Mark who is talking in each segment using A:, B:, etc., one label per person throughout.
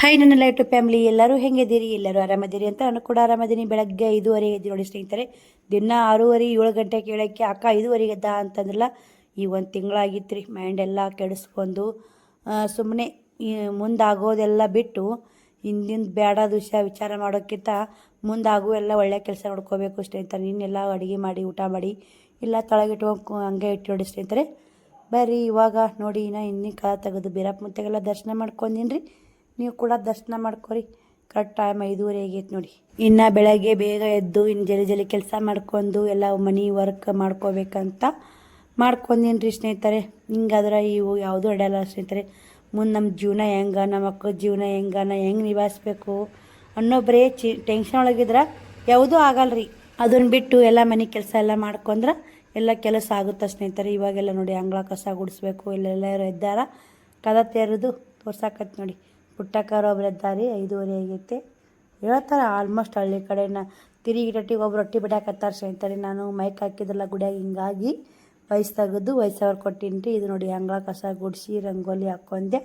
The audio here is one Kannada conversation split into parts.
A: ಹಾಯ್ ನನ್ನ ಲೈಟ್ ಫ್ಯಾಮಿಲಿ. ಎಲ್ಲರೂ ಹೆಂಗಿದ್ದೀರಿ? ಎಲ್ಲರೂ ಆರಾಮದಿರಿ ಅಂತ ನಾನು ಕೂಡ ಆರಾಮದೀನಿ. ಬೆಳಗ್ಗೆ ಐದುವರೆ ಎದ್ದು ನೋಡಿ ಸ್ನೇಹಿತರೆ, ದಿನ ಆರೂವರೆ, ಏಳು ಗಂಟೆ ಕೇಳೋಕ್ಕೆ ಅಕ್ಕ ಐದೂವರೆಗೆ ಎದ್ದ ಅಂತಂದ್ರಲ್ಲ, ಈ ಒಂದು ತಿಂಗಳಾಗಿತ್ತು ರೀ ಮೈಂಡ್ ಎಲ್ಲ ಕೆಡಿಸ್ಕೊಂಡು ಸುಮ್ಮನೆ ಮುಂದಾಗೋದೆಲ್ಲ ಬಿಟ್ಟು, ಹಿಂದಿನ ಬೇಡ ವಿಷಯ ವಿಚಾರ ಮಾಡೋಕ್ಕಿಂತ ಮುಂದಾಗೂ ಎಲ್ಲ ಒಳ್ಳೆ ಕೆಲಸ ನೋಡ್ಕೋಬೇಕು ಸ್ನೇಹಿತರೆ. ನಿನ್ನೆಲ್ಲ ಅಡುಗೆ ಮಾಡಿ, ಊಟ ಮಾಡಿ, ಇಲ್ಲ ತೊಳಗಿಟ್ಕೊಂಡು ಹಂಗೆ ಇಟ್ಟು ನೋಡಿ ಸ್ನೇಹಿತರೆ. ಬರ್ರಿ, ಇವಾಗ ನೋಡಿ ನಾ ಹಿಂದಿನ ಕಾಲ ತೆಗೆದು ಬೀರಪ್ಪ ಮುತ್ತೆಗೆಲ್ಲ ದರ್ಶನ ಮಾಡ್ಕೊಂಡಿನಿ ರೀ ನೀವು ಕೂಡ ದರ್ಶನ ಮಾಡ್ಕೊರಿ. ಕರೆಕ್ಟ್ ಟೈಮ್ ಐದೂವರೆ ಆಗೈತೆ ನೋಡಿ. ಇನ್ನು ಬೆಳಗ್ಗೆ ಬೇಗ ಎದ್ದು ಇನ್ನು ಜಲ್ದಿ ಜಲ್ದಿ ಕೆಲಸ ಮಾಡ್ಕೊಂಡು, ಎಲ್ಲ ಮನಿ ವರ್ಕ್ ಮಾಡ್ಕೋಬೇಕಂತ ಮಾಡ್ಕೊಂದೀನಿ ರೀ ಸ್ನೇಹಿತರೆ. ಹಿಂಗಾದ್ರೆ ಇವು ಯಾವುದೂ ಅಡ್ಯಲ್ಲ ಸ್ನೇಹಿತರೆ. ಮುಂದೆ ನಮ್ಮ ಜೀವನ ಹೆಂಗ ನಮ್ಮ ಮಕ್ಕಳ ಜೀವನ ಹೆಂಗ ನಾ ಹೆಂಗೆ ನಿಭಾಯಿಸ್ಬೇಕು ಅನ್ನೋ ಬರೀ ಚಿ ಟೆನ್ಷನ್ ಒಳಗಿದ್ರೆ ಯಾವುದೂ ಆಗಲ್ಲ ರೀ ಅದನ್ನು ಬಿಟ್ಟು ಎಲ್ಲ ಮನೆ ಕೆಲಸ ಎಲ್ಲ ಮಾಡ್ಕೊಂಡ್ರೆ ಎಲ್ಲ ಕೆಲಸ ಆಗುತ್ತೆ ಸ್ನೇಹಿತರೆ. ಇವಾಗೆಲ್ಲ ನೋಡಿ ಅಂಗಳ ಕಸ ಗುಡಿಸ್ಬೇಕು, ಇಲ್ಲೆಲ್ಲ ಎದ್ದಾರ ಕದ ತೆರೆದು ತೋರ್ಸಾಕತ್ತೆ ನೋಡಿ. ಪುಟ್ಟಕ್ಕಾರ ಒಬ್ರು ಇದ್ದಾರೆ ಐದೂವರೆ ಆಗೈತೆ. ಹೇಳ್ತಾರೆ ಆಲ್ಮೋಸ್ಟ್ ಹಳ್ಳಿ ಕಡೆನ ತಿರುಗಿ ರೊಟ್ಟಿಗೆ ಒಬ್ಬರು ರೊಟ್ಟಿ ಬಿಡಾಕತ್ತಾರೆ ಸ್ನೇಹಿತರೆ ನಾನು ಮೈಕ್ ಹಾಕಿದ್ರಲ್ಲ ಗುಡಿಯಾಗ, ಹಿಂಗಾಗಿ ವಯಸ್ಸು ತೆಗೆದು ವಯಸ್ಸವ್ರು ಕೊಟ್ಟಿನಿ ರೀ ಇದು ನೋಡಿ ಹಂಗಳ ಕಸ ಗುಡಿಸಿ ರಂಗೋಲಿ ಹಾಕೊಂಡೆ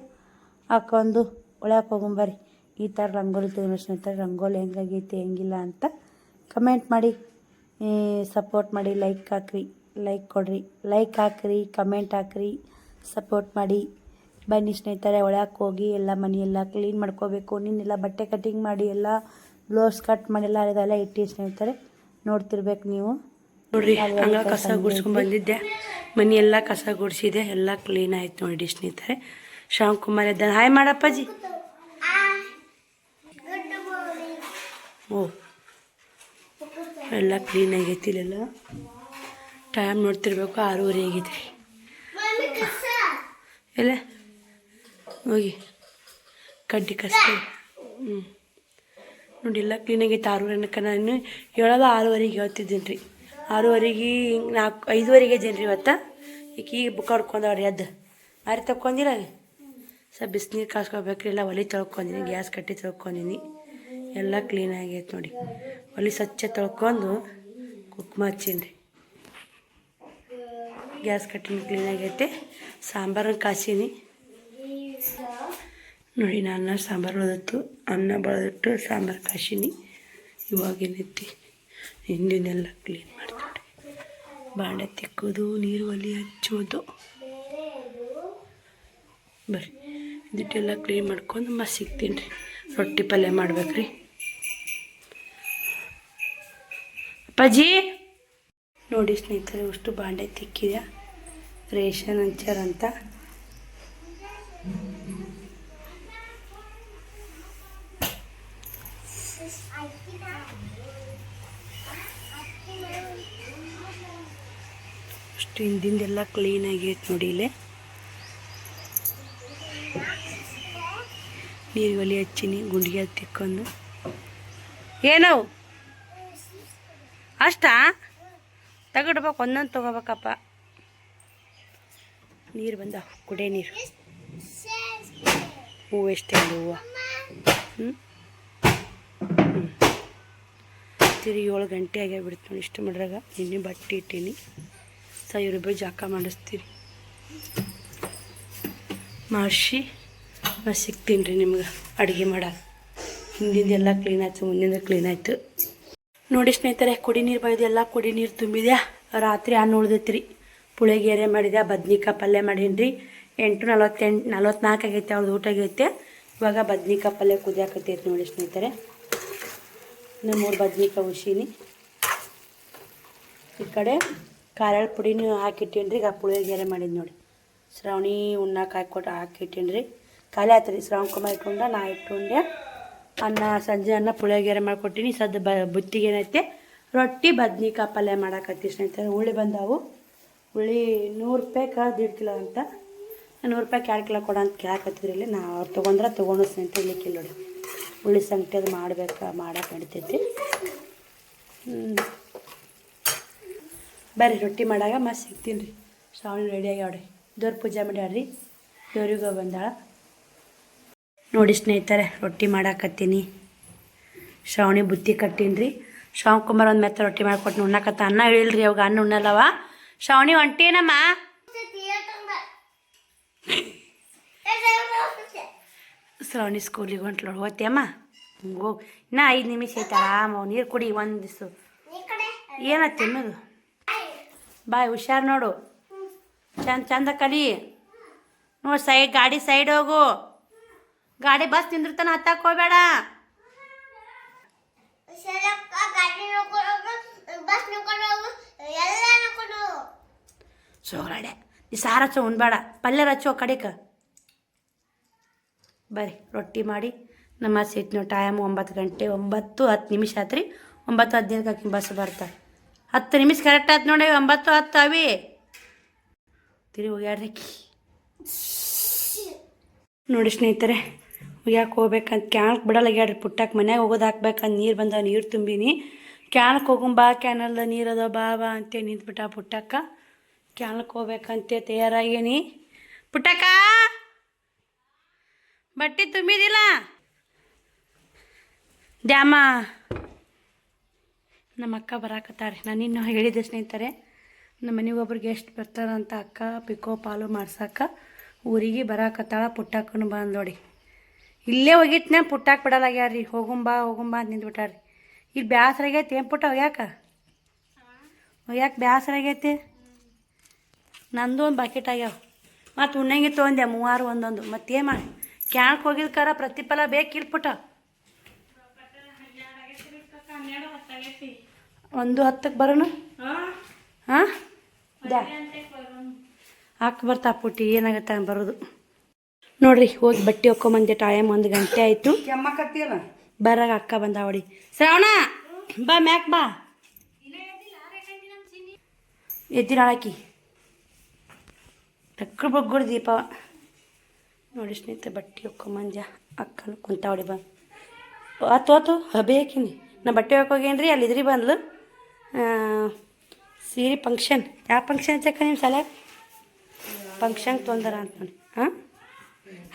A: ಹಾಕ್ಕೊಂಡು ಒಳಗೆ ಹೋಗೊಂಬರ್ರಿ ಈ ಥರ ರಂಗೋಲಿ ತೆಗೆದು ರಂಗೋಲಿ ಹೆಂಗಾಗೈತೆ, ಹೆಂಗಿಲ್ಲ ಅಂತ ಕಮೆಂಟ್ ಮಾಡಿ. ಸಪೋರ್ಟ್ ಮಾಡಿ ಲೈಕ್ ಹಾಕ್ರಿ ಲೈಕ್ ಕೊಡ್ರಿ ಲೈಕ್ ಹಾಕ್ರಿ ಕಮೆಂಟ್ ಹಾಕ್ರಿ ಸಪೋರ್ಟ್ ಮಾಡಿ. ಬನ್ನಿ ಸ್ನೇಹಿತರೆ ಒಳಕ್ಕೆ ಹೋಗಿ ಎಲ್ಲ ಮನೆಯೆಲ್ಲ ಕ್ಲೀನ್ ಮಾಡ್ಕೋಬೇಕು. ನಿನ್ನೆಲ್ಲ ಬಟ್ಟೆ ಕಟಿಂಗ್ ಮಾಡಿ ಎಲ್ಲ ಬ್ಲೌಸ್ ಕಟ್ ಮಾಡಿ ಎಲ್ಲ ಇದೆಲ್ಲ ಇಟ್ಟು ಸ್ನೇಹಿತರೆ ನೋಡ್ತಿರ್ಬೇಕು ನೀವು.
B: ನೋಡ್ರಿ ಹಂಗ ಕಸ ಗುಡ್ಸ್ಕೊಂಡ್ ಬಂದಿದ್ದೆ. ಮನಿ ಎಲ್ಲ ಕಸ ಗುಡಿಸಿದೆ ಎಲ್ಲ ಕ್ಲೀನ್ ಆಯ್ತು ನೋಡಿ ಸ್ನೇಹಿತರೆ. ಶ್ಯಾಮ್ ಕುಮಾರ್ ಇದ್ದ ಹಾಯ್ ಮಾಡಪ್ಪಾಜಿ ಓ ಎಲ್ಲ ಕ್ಲೀನ್ ಆಗೈತಿ ಇಲ್ಲೆಲ್ಲ. ಟೈಮ್ ನೋಡ್ತಿರ್ಬೇಕು ಆರೂವರೆ ಆಗೈತಿ ಎಲ್ಲ ಹೋಗಿ. ಕಡ್ಡಿ ಕಸ ಹ್ಞೂ ನೋಡಿ, ಎಲ್ಲ ಕ್ಲೀನ್ ಆಗೈತೆ ಆರೂವರೆ ಅನ್ನಕ್ಕೆ ನಾನು ಹೇಳೋದು ಆರೂವರೆಗೆ ಹೇಳ್ತಿದ್ದೀನಿ ರೀ ಆರೂವರೆಗೆ ನಾಲ್ಕು, ಐದುವರೆಗೆ ಜನ್ರಿ ಇವತ್ತು. ಈಗ ಈಗ ಬುಕ್ ಹೊಡ್ಕೊಂಡವ್ರಿ ಅದು ಮಾರಿ ತಕ್ಕೊಂಡಿಲ್ಲ ಸ್ವಲ್ಪ ಬಿಸಿನೀರು ಕಾಸ್ಕೊಬೇಕ್ರಿ, ಎಲ್ಲ ಒಲೆ ತೊಳ್ಕೊಂಡಿನಿ ಗ್ಯಾಸ್ ಕಟ್ಟಿ ತೊಳ್ಕೊಂಡಿನಿ ಎಲ್ಲ ಕ್ಲೀನಾಗೈತೆ ನೋಡಿ. ಒಲೆ ಸ್ವಚ್ಛ ತೊಳ್ಕೊಂಡು ಕುಕ್ಮ ರೀ ಗ್ಯಾಸ್ ಕಟ್ಟಿನ ಕ್ಲೀನಾಗೈತೆ ಸಾಂಬಾರನ್ನ ಕಾಸೀನಿ. ನೋಡಿ, ನಾನು ಸಾಂಬಾರು ಬೆಳೆದಿತ್ತು ಅನ್ನ ಬಳದಿಟ್ಟು, ಸಾಂಬಾರು ಕಾಶಿನಿ. ಇವಾಗೇನೈತಿ ಹಿಂದಿನೆಲ್ಲ ಕ್ಲೀನ್ ಮಾಡ್ತಾರೆ ಬಾಂಡೆ ತಿಕ್ಕೋದು ನೀರು ಒಲಿ ಹಚ್ಚೋದು ಬರ್ರಿ ಇದಿಟ್ಟೆಲ್ಲ ಕ್ಲೀನ್ ಮಾಡ್ಕೊಂಡು ಮತ್ತೆ ಸಿಗ್ತೀನಿ ರೀ. ರೊಟ್ಟಿ ಪಲ್ಯ ಮಾಡ್ಬೇಕ್ರಿ. ಅಪ್ಪಾಜಿ! ನೋಡಿ ಸ್ನೇಹಿತರೆ, ಅಷ್ಟು ಬಾಂಡೆ ತಿಕ್ಕಿದೆ. ರೇಷನ್ ಹಂಚಾರಂತ ಅಷ್ಟು ಹಿಂದಿಂದೆಲ್ಲ ಕ್ಲೀನ್ ಆಗೈತೆ ನೋಡಿ ಇಲ್ಲೇ. ನೀರು ಒಲಿ ಹಚ್ಚಿನಿ, ಗುಂಡಿಗೆ ತಿಕ್ಕೊಂಡು. ಏನೋ? ಅಷ್ಟಾ? ತಗಡ್ಬೇಕು, ಒಂದೊಂದು ತಗೋಬೇಕಪ್ಪ. ನೀರು ಬಂದ ಕುಡಿಯೋ ನೀರು. ಹೂವು ಎಷ್ಟೇ ಹೂವು. ಹ್ಞೂ ತಿರುಗಿ ಏಳು ಗಂಟೆ ಆಗೇ ಬಿಡ್ತು ಇಷ್ಟು ಮಾಡ್ರಾಗ ನಿನ್ನೆ ಬಟ್ಟೆ ಇಟ್ಟೀನಿ. ಇವರಿಬ್ಬರು ಜಾಕ ಮಾಡಿಸ್ತೀರಿ. ಮಾಡಿಸಿ ಮತ್ತು ಸಿಗ್ತೀನಿ ರೀ ನಿಮ್ಗೆ ಅಡುಗೆ ಮಾಡಕ್ಕೆ ಹಿಂದಿಂದೆಲ್ಲ ಕ್ಲೀನ್ ಆಯ್ತು, ಮುಂದಿಂದ ಕ್ಲೀನ್ ಆಯಿತು. ನೋಡಿ ಸ್ನೇಹಿತರೆ, ಕುಡಿ ನೀರು ಬೈದು ಎಲ್ಲ ಕುಡಿ ನೀರು ತುಂಬಿದೆ ರಾತ್ರಿ ಅನ್ನ ಉಳ್ದೈತಿ ರೀ ಪುಳಿಗೆರೆ ಮಾಡಿದೆ ಬದ್ನಿಕಾಯಿ ಪಲ್ಯ ಮಾಡೀನಿ ರೀ ಎಂಟು ನಲವತ್ತೆಂಟು ನಲ್ವತ್ನಾಲ್ಕು ಆಗೈತೆ ಅವ್ರದ್ದು ಊಟ ಆಗೈತೆ. ಇವಾಗ ಬದ್ನಿಕಾಯಿ ಪಲ್ಯ ಕುದಿಯಾಕತ್ತೈತೆ ನೋಡಿ ಸ್ನೇಹಿತರೆ. ನಮ್ಮೂರು ಮೂರು ಬದ್ನಿಕಾಯಿ ಹುಷಿನಿ ಈ ಕಡೆ ಖಾರ ಪುಡಿನೂ ಹಾಕಿಟ್ಟೀನಿ ರೀ ಈಗ ಪುಳಿಯೋಗರೆ ಮಾಡಿದ್ದು ನೋಡಿ. ಶ್ರಾವಣಿ ಉಣ್ಣಕ್ಕೆ ಹಾಕಿಟ್ಟೀನಿ ರೀ ಖಾಲಿ ಆಯ್ತು ರೀ ಶ್ರಾವಣ ಕುಮಾರ್ ಇಟ್ಕೊಂಡ, ನಾ ಇಟ್ಕೊಂಡೆ. ಅನ್ನ, ಸಂಜೆ ಅನ್ನ ಪುಳಿಯೋಗರೆ ಮಾಡಿಕೊಟ್ಟಿನಿ. ಸದ್ದು ಬ, ಬುತ್ತಿಗೆ ಏನೈತೆ? ರೊಟ್ಟಿ, ಬದ್ನಿಕಾಯಿ ಪಲ್ಯ ಮಾಡಾಕತ್ತಿ ಸ್ನೇಹಿತ ಹುಳಿ ಬಂದಾವು. ಹುಳಿ ನೂರು ರೂಪಾಯಿಗೆ ದೀಡ್ ಕಿಲೋ ಅಂತ. ನೂರು ರೂಪಾಯಿ ಎರಡು ಕಿಲೋ ಕೊಡ ಅಂತ ಕೇಳಕತ್ತಿದ್ರಿ ಇಲ್ಲಿ. ನಾ ಅವ್ರು ತೊಗೊಂಡ್ರೆ ತೊಗೊಂಡು ಸ್ನೇಹಿತರೆ ಇಲ್ಲಿ ನೋಡಿ. ಹುಳಿ ಸಂಗಟಿ ಅದು ಮಾಡ್ಬೇಕು ಮಾಡಕ್ಕೆ ನಡಿತೈತಿ. ಬರ್ರಿ ರೊಟ್ಟಿ ಮಾಡಾಗ ಮತ್ತೆ ಸಿಗ್ತೀನಿ ರೀ. ಶ್ರಾವಣಿ ರೆಡಿ ಆಗ್ಯಾವ್ರಿ. ದೇವ್ರ ಪೂಜೆ ಮಾಡ್ಯಾಡ್ರಿ ದೇವ್ರಿಗೆ ಬಂದಾಳ. ನೋಡಿ ಸ್ನೇಹಿತರೆ ರೊಟ್ಟಿ ಮಾಡಾಕತ್ತೀನಿ. ಶ್ರಾವಣಿ ಬುತ್ತಿ ಕಟ್ಟೀನಿ ರೀ ಶ್ರಾವಣ ಕುಮಾರ್ ಒಂದು ಮೆತ್ತ ರೊಟ್ಟಿ ಮಾಡ್ಕೊಟ್ಟು ಉಣ್ಣಕತ್ತ. ಅನ್ನ ಹೇಳಿಲ್ರಿ ಅವಾಗ ಅನ್ನ ಉಣ್ಣಲ್ಲವ. ಶ್ರಾವಣಿ ಹೊಂಟೇನಮ್ಮ ಶ್ರಾವಣಿ ಸ್ಕೂಲಿಗೆ ಹೊಂಟ್ಲೋಡು ಹೋಗ್ತೀಯಮ್ಮ ಹೋಗಿ ಇನ್ನೂ ಐದು ನಿಮಿಷ ಐತೆ ಆರಾಮ ನೀರು ಕುಡಿ ಒಂದು ದಿವ್ಸ. ಏನತ್ತೆ ತಿನ್ನೋದು? ಬಾಯ್ ಹುಷಾರ್ ನೋಡು. ಚಂದ ಚಂದ ಕಲಿ. ನೋಡಿ ಸೈಡ್ ಗಾಡಿ ಸೈಡ್ ಹೋಗು. ಗಾಡಿ ಬಸ್ ತಿಂದಿರ್ತಾನೆ ಹತ್ತಕ್ಕೆ ಹೋಗ್ಬೇಡ.
C: ನೀ
B: ಸೋಗಡೆ ಈ ಸಾರು ಹಚ್ಚೋ ಉಣ್ಬೇಡ. ಪಲ್ಯ ಹಚ್ಚೋ ಕಡೆಕ. ಬರ್ರಿ, ರೊಟ್ಟಿ ಮಾಡಿ. ನಮ್ಮ ಸೀಟ್ನ ಟೈಮ್ ಒಂಬತ್ತು ಗಂಟೆ, ಒಂಬತ್ತು ಹತ್ತು ನಿಮಿಷ ಆತ್ರಿ. ಒಂಬತ್ತು ಹದಿನೈದು ಹಾಕಿ ಬಸ್ ಬರ್ತಾರೆ ಹತ್ತು ನಿಮಿಷ ಕರೆಕ್ಟ್ ಆಯ್ತು ನೋಡಿ, ಒಂಬತ್ತು ಹತ್ತು ಅವಿ. ತಿರುಗಿ ಹೋಗ್ಯಾಡ್ರಿ. ನೋಡಿ ಸ್ನೇಹಿತರೆ ಯಾಕೆ ಹೋಗ್ಬೇಕಂತ ಕ್ಯಾನ್ಕ್ ಬಿಡಲ್ಲ ಗ್ಯಾಡ್ರಿ ಪುಟ್ಟಕ್ಕೆ ಮನ್ಯಾಗ ಹೋಗೋದು ಹಾಕ್ಬೇಕಂತ ನೀರು ಬಂದ ನೀರು ತುಂಬಿನಿ. ಕ್ಯಾನ್ಕ್ ಹೋಗುಂಬಾ ಕ್ಯಾನಲ್ದ ನೀರು ಅದಾವ, ಬಾ ಬಾ ಅಂತ ನಿಂತ್ಬಿಟ್ಟ ಪುಟ್ಟಕ್ಕ ಕ್ಯಾನಲ್ಗೆ ಹೋಗ್ಬೇಕಂತೆ ತಯಾರಾಗೀನಿ. ಪುಟ್ಟಕ್ಕ ಬಟ್ಟೆ ತುಂಬಿದಿಲ್ಲ? ದ್ಯಾಮ? ನಮ್ಮ ಅಕ್ಕ ಬರಾಕತ್ತಾರೆ. ನಾನು ಇನ್ನೂ ಹೇಳಿದ್ದೆ ಸ್ನೇಹಿತರೆ, ನಮ್ಮ ಮನೆಗೆ ಒಬ್ರು ಗೆಸ್ಟ್ ಬರ್ತಾರಂತ ಅಕ್ಕ, ಪಿಕೋ, ಪಾಲು ಮಾಡ್ಸಕ್ಕ ಊರಿಗೆ ಬರಾಕತ್ತಾಳ ಪುಟ್ಟಕ್ಕನು ಬಂದು ನೋಡಿ. ಇಲ್ಲೇ ಹೋಗಿಟ್ನ ಪುಟ್ಟಾಕ್ ಬಿಡಲಾಗ್ಯಾರ್ರಿ. ಹೋಗುಂಬಾ ಹೋಗುಂಬಾ ಅಂತ ನಿಂತ್ಬಿಟ್ಟಾರ್ರಿ. ಇಲ್ಲಿ ಬ್ಯಾಸರಾಗೈತೆ ಏನು ಪುಟ್ಟ ಯಾಕ ಯಾಕೆ ಬ್ಯಾಸರಾಗೈತೆ ನಂದು ಒಂದು ಬಕೆಟ್ ಆಗ್ಯಾವ. ಮತ್ತು ಉಣ್ಣಂಗೆ ತೊಗೊಂಡೆ ಮೂವಾರು ಒಂದೊಂದು. ಮತ್ತೇನು ಮಾಡಿ ಹೋಗಿದ ಕರ ಪ್ರತಿಫಲ ಬೇಕಿಲ್ಲ ಪುಟ್ಟ? ಒಂದು ಹತ್ತಕ್ಕೆ ಬರೋಣ? ಹಾಂ? ಹಾಕಿ ಬರ್ತಾ ಪುಟ್ಟಿ ಏನಾಗತ್ತೆ ಬರೋದು. ನೋಡ್ರಿ ಹೋಗಿ ಬಟ್ಟೆ ಒಕ್ಕೊಂಬಂದೆ ಟೈಮ್ ಒಂದು ಗಂಟೆ ಆಯಿತು.
A: ಕೆಮ್ಮಕತ್ತಿಯಲ್ಲ
B: ಬರಾಗ ಅಕ್ಕ ಬಂದ ಅವಳಿ. ಶ್ರಾವಣ ಬಾ ಮ್ಯಾಕ್ ಬಾ. ಎದ್ದಿರ ಹಾಕಿ ಟಕ್ರ ಬಗ್ಗೋಡು ದೀಪ. ನೋಡಿ ಸ್ನೇಹಿತರೆ ಬಟ್ಟೆ ಒಕ್ಕೊಂಬಂದ್ಯ? ಅಕ್ಕನು ಕುಂತಾವಳಿ ಬಂದು. ಆತು ಆತು ಬೇಕಿನಿ ನಾ ಬಟ್ಟೆ ಹೋಗೇನ್ರಿ ಅಲ್ಲಿ ಇದ್ರಿ ಬಂದ್ಲು. ಸೀರೆ ಫಂಕ್ಷನ್ ಯಾವ ಫಂಕ್ಷನ್ ಚಕ್ಕ ನಿಮ್ಮ ಸಲ? ಫಂಕ್ಷನ್ ತೊಂದರ ಅಂತ ನೋಡಿ. ಹಾಂ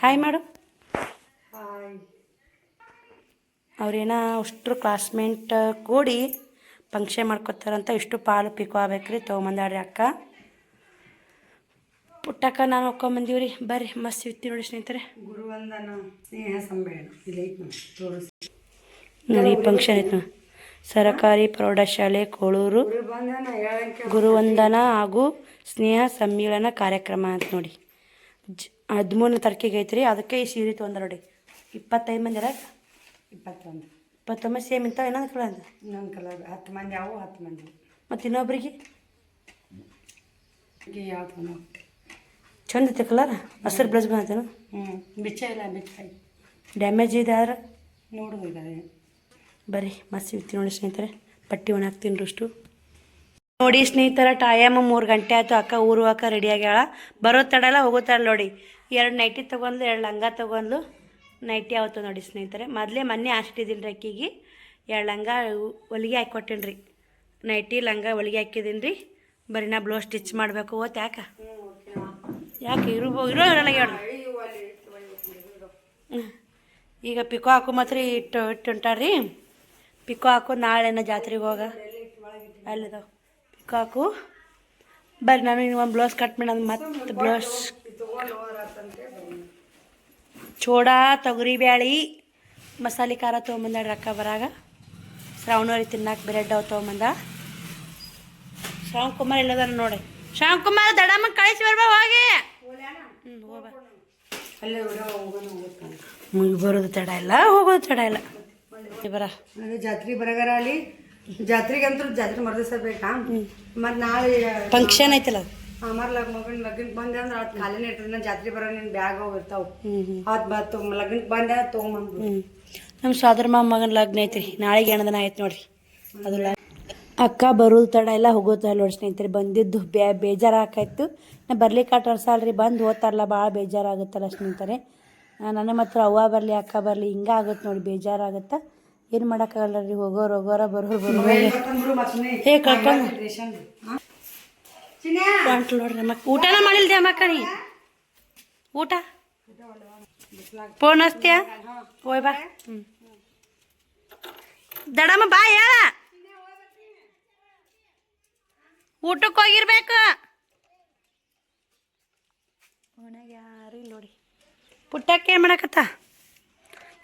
B: ಹಾಯ್ ಮಾಡು. ಅವ್ರೇನ ಅಷ್ಟು ಕ್ಲಾಸ್ಮೇಟ್ ಕೂಡಿ ಫಂಕ್ಷನ್ ಮಾಡ್ಕೊತಾರಂತ ಇಷ್ಟು ಪಾಲು ಪಿಕೋ ಆಗ್ಬೇಕ್ರಿ ತೊಗೊಂಬಂದಾಡ್ರಿ ಅಕ್ಕ. ಪುಟ್ಟಕ್ಕ ನಾನು ರೀ ಬರ್ರಿ ಮಸ್ತ್ ಇರ್ತಿ ನೋಡಿ ಸ್ನೇಹಿತರೆ.
A: ಗುರುವಂದನ ಸ್ನೇಹ ಸಂಬೇಡ.
B: ನೋಡಿ ಫಂಕ್ಷನ್ ಐತೆ ನೋಡಿ. ಸರಕಾರಿ ಪ್ರೌಢಶಾಲೆ ಕೋಳೂರು
A: ಗುರುವಂದನ
B: ಹಾಗೂ ಸ್ನೇಹ ಸಮ್ಮಿಳನ ಕಾರ್ಯಕ್ರಮ ಅಂತ ನೋಡಿ. ಜ್ ಹದಿಮೂರನೇ ತಾರೀಕಿಗೆ ಐತ್ರಿ ಅದಕ್ಕೆ ಈ ಸೀರೆ ತೊಗೊಂಡ್ರ ನೋಡಿ. ಇಪ್ಪತ್ತೈದು ಮಂದಿ ಇರಾಕ
A: ಇಪ್ಪತ್ತೊಂದು.
B: ಇಪ್ಪತ್ತೊಂಬತ್ತು ಸೇಮ್ ಇಂಥವು ಇನ್ನೊಂದು ಕಲರ್ ಅಂತ
A: ಇನ್ನೊಂದು ಕಲರ್ ಹತ್ತು ಮಂದಿ ಅವು ಹತ್ತು ಮಂದಿ.
B: ಮತ್ತು ಇನ್ನೊಬ್ರಿಗೆ?
A: ಯಾವ್ದು
B: ಚಂದ ಐತೆ ಕಲರ್? ಹಸಿರು ಬ್ಲೌಸ್ ಬಂತೇನು
A: ಹ್ಞೂ ಬಿಚ್ಚ ಇಲ್ಲ ಬಿಚ್ಚ
B: ಡ್ಯಾಮೇಜ್ ಇದೆ ಆದ್ರೆ?
A: ನೋಡುದು ಇದ್ದಾರೆ
B: ಬರ್ರಿ, ಮಸ್ತ್ ಇರ್ತೀನಿ ನೋಡಿ ಸ್ನೇಹಿತರೆ. ಪಟ್ಟಿ ಒಣ ಹಾಕ್ತೀನಿ ಅಷ್ಟು ನೋಡಿ ಸ್ನೇಹಿತರ ಟೈಮ್ ಮೂರು ಗಂಟೆ ಆಯ್ತು, ಅಕ್ಕ ಊರು ಅಕ್ಕ ರೆಡಿ ಆಗ್ಯಾಳ. ಬರೋ ತಡಲ್ಲ ಹೋಗೋ ತಡ ನೋಡಿ. ಎರಡು ನೈಟಿ ತೊಗೊಂಡ್ಲು, ಎರಡು ಲಂಗ ತೊಗೊಂಡ್ಲು. ನೈಟಿ ಆವತ್ತು ನೋಡಿ ಸ್ನೇಹಿತರೆ. ಮೊದಲೇ ಮೊನ್ನೆ ಹಾಸ್ಟಿದ್ದೀನಿ ರೀ ಅಕ್ಕಿಗೆ. ಎರಡು ಲಂಗ ಹೊಲಿಗೆ ಹಾಕಿ ರೀ. ನೈಟಿ ಲಂಗ ಹೊಲಿಗೆ ಹಾಕಿದ್ದೀನಿ ರೀ. ಬರೀ ನಾ ಬ್ಲೌಸ್ ಸ್ಟಿಚ್ ಮಾಡಬೇಕು ಓತ್ ಯಾಕ? ಯಾಕೆ ಇರು ಇರೋ ಇರಲ್ಲ ಹೇಳಿ. ಈಗ ಪಿಕೋ ಹಾಕೋ ಮಾತ್ರ ಇಟ್ಟು ಇಟ್ಟು ಹೊಂಟಾರ್ರಿ ಪಿಕೋ ಹಾಕು ನಾಳೆನ ಜಾತ್ರೆಗೆ ಹೋಗ. ಅಲ್ಲಿದಾವ ಪಿಕೋ ಹಾಕು ಬರ್ರಿ ನಾನು ಇನ್ನು ಒಂದು ಬ್ಲೌಸ್ ಕಟ್ ಮಾಡಿ ಮತ್ತೆ ಬ್ಲೌಸ್ ಚೋಡಾ ತೊಗರಿ ಬ್ಯಾಳಿ ಮಸಾಲೆ ಖಾರ ತೊಗೊಂಬಂದ ರೊಕ್ಕ ಬರಾಗ. ಶ್ರಾವಣವರಿ ತಿನ್ನಾಕ ಬ್ರೆಡ್ ಅವು ತೊಗೊಂಬಂದ. ಶ್ರಾವಣ್ ಕುಮಾರ್ ಇಲ್ಲದಾನ ನೋಡಿ. ಶ್ರಾವಣ್ ಕುಮಾರ್ ದಡಮ್ಮ ಕಳಿಸಿ ಬರ್ಬಾ ಹೋಗಿ. ಹ್ಞೂ ಹೋಗ ಮುಗಿ ಬರೋದು ತಡ ಇಲ್ಲ ಹೋಗೋದು ತಡ ಇಲ್ಲ. ಬರ.
A: ಜಾತ್ರೆ ಬರಗಾರ ಅಲ್ಲಿ. ಜಾತ್ರೆಗೆ ಅಂತೂ ಜಾತ್ರೆ ಮರ್ದಿಸ ಬೇಕಾ? ಮತ್ತು ನಾಳೆ
B: ಫಂಕ್ಷನ್ ಐತಲ್ಲ ಅದು.
A: ಅಮರ್ ಲಗ್ ಮಗನ ಲಗ್ನಕ್ಕೆ ಬಂದೆ ಅಂದ್ರೆ ಅವತ್ತು ಖಾಲಿನೇ ಇರ್ತದೆ ಜಾತ್ರೆ ಬರೋ ನಿನ್ನ ಬ್ಯಾಗ್
B: ಹೋಗಿರ್ತಾವೆ
A: ಅವತ್ತು ಬಾ ತೊಗೊಂಡ್ ಲಗ್ನಕ್ಕೆ ಬಂದೆ ತೊಗೊಂಬಂದು
B: ನಮ್ಮ ಸೋದರ ಮಾಮ ಮಗನ ಲಗ್ನ ಐತ್ರಿ. ನಾಳೆಗೆ ಹೆಣ್ಣದನ ಆಯ್ತು ನೋಡ್ರಿ. ಅದು ಅಕ್ಕ ಬರೋದು ತಡ ಎಲ್ಲ ಹೋಗೋದು ನೋಡಿ ಸ್ನೇಹಿತರೆ. ಬಂದಿದ್ದು ಬೇ ಬೇಜಾರು ಹಾಕಾಯ್ತು ನಾ ಬರ್ಲಿಕ್ಕೆ ಅಲ್ರಿ ಬಂದು ಓದ್ತಾರಲ್ಲ ಭಾಳ ಬೇಜಾರಾಗುತ್ತಲ್ಲ ಸ್ನೇಹಿತರೆ. ನನ್ನ ಹತ್ರ ಅವ್ವ ಬರಲಿ ಅಕ್ಕ ಬರಲಿ ಹಿಂಗೆ ಆಗುತ್ತೆ ನೋಡಿ ಬೇಜಾರಾಗುತ್ತೆ? ಏನು ಮಾಡೋಕ್ಕಾಗಲ್ಲ ರೀ ಹೋಗೋರು ಹೋಗೋರ ಬರೋರು ಬರೋರು. ಹೇ?
A: ರೇಷನ್
B: ಹೊಂಟ್ಲು ನೋಡ್ರಿ ಅಮ್ಮ ಊಟನ ಮಾಡಿಲ್ದೆ ಅಮ್ಮ ಕಣಿ ಊಟ? ಫೋನ್ ಹಚ್ತೀಯ? ಹೋಯ್ ಬಾ. ಹ್ಞೂ ದಡಮ್ಮ ಬಾ ಹೇಳ. ಊಟಕ್ಕೆ ಹೋಗಿರ್ಬೇಕು. ಮನೆಗೆ ಯಾರು ಇಲ್ಲ ನೋಡಿ. ಪುಟ್ಟಕ್ಕೆ ಏನು ಮಾಡಕತ್ತ?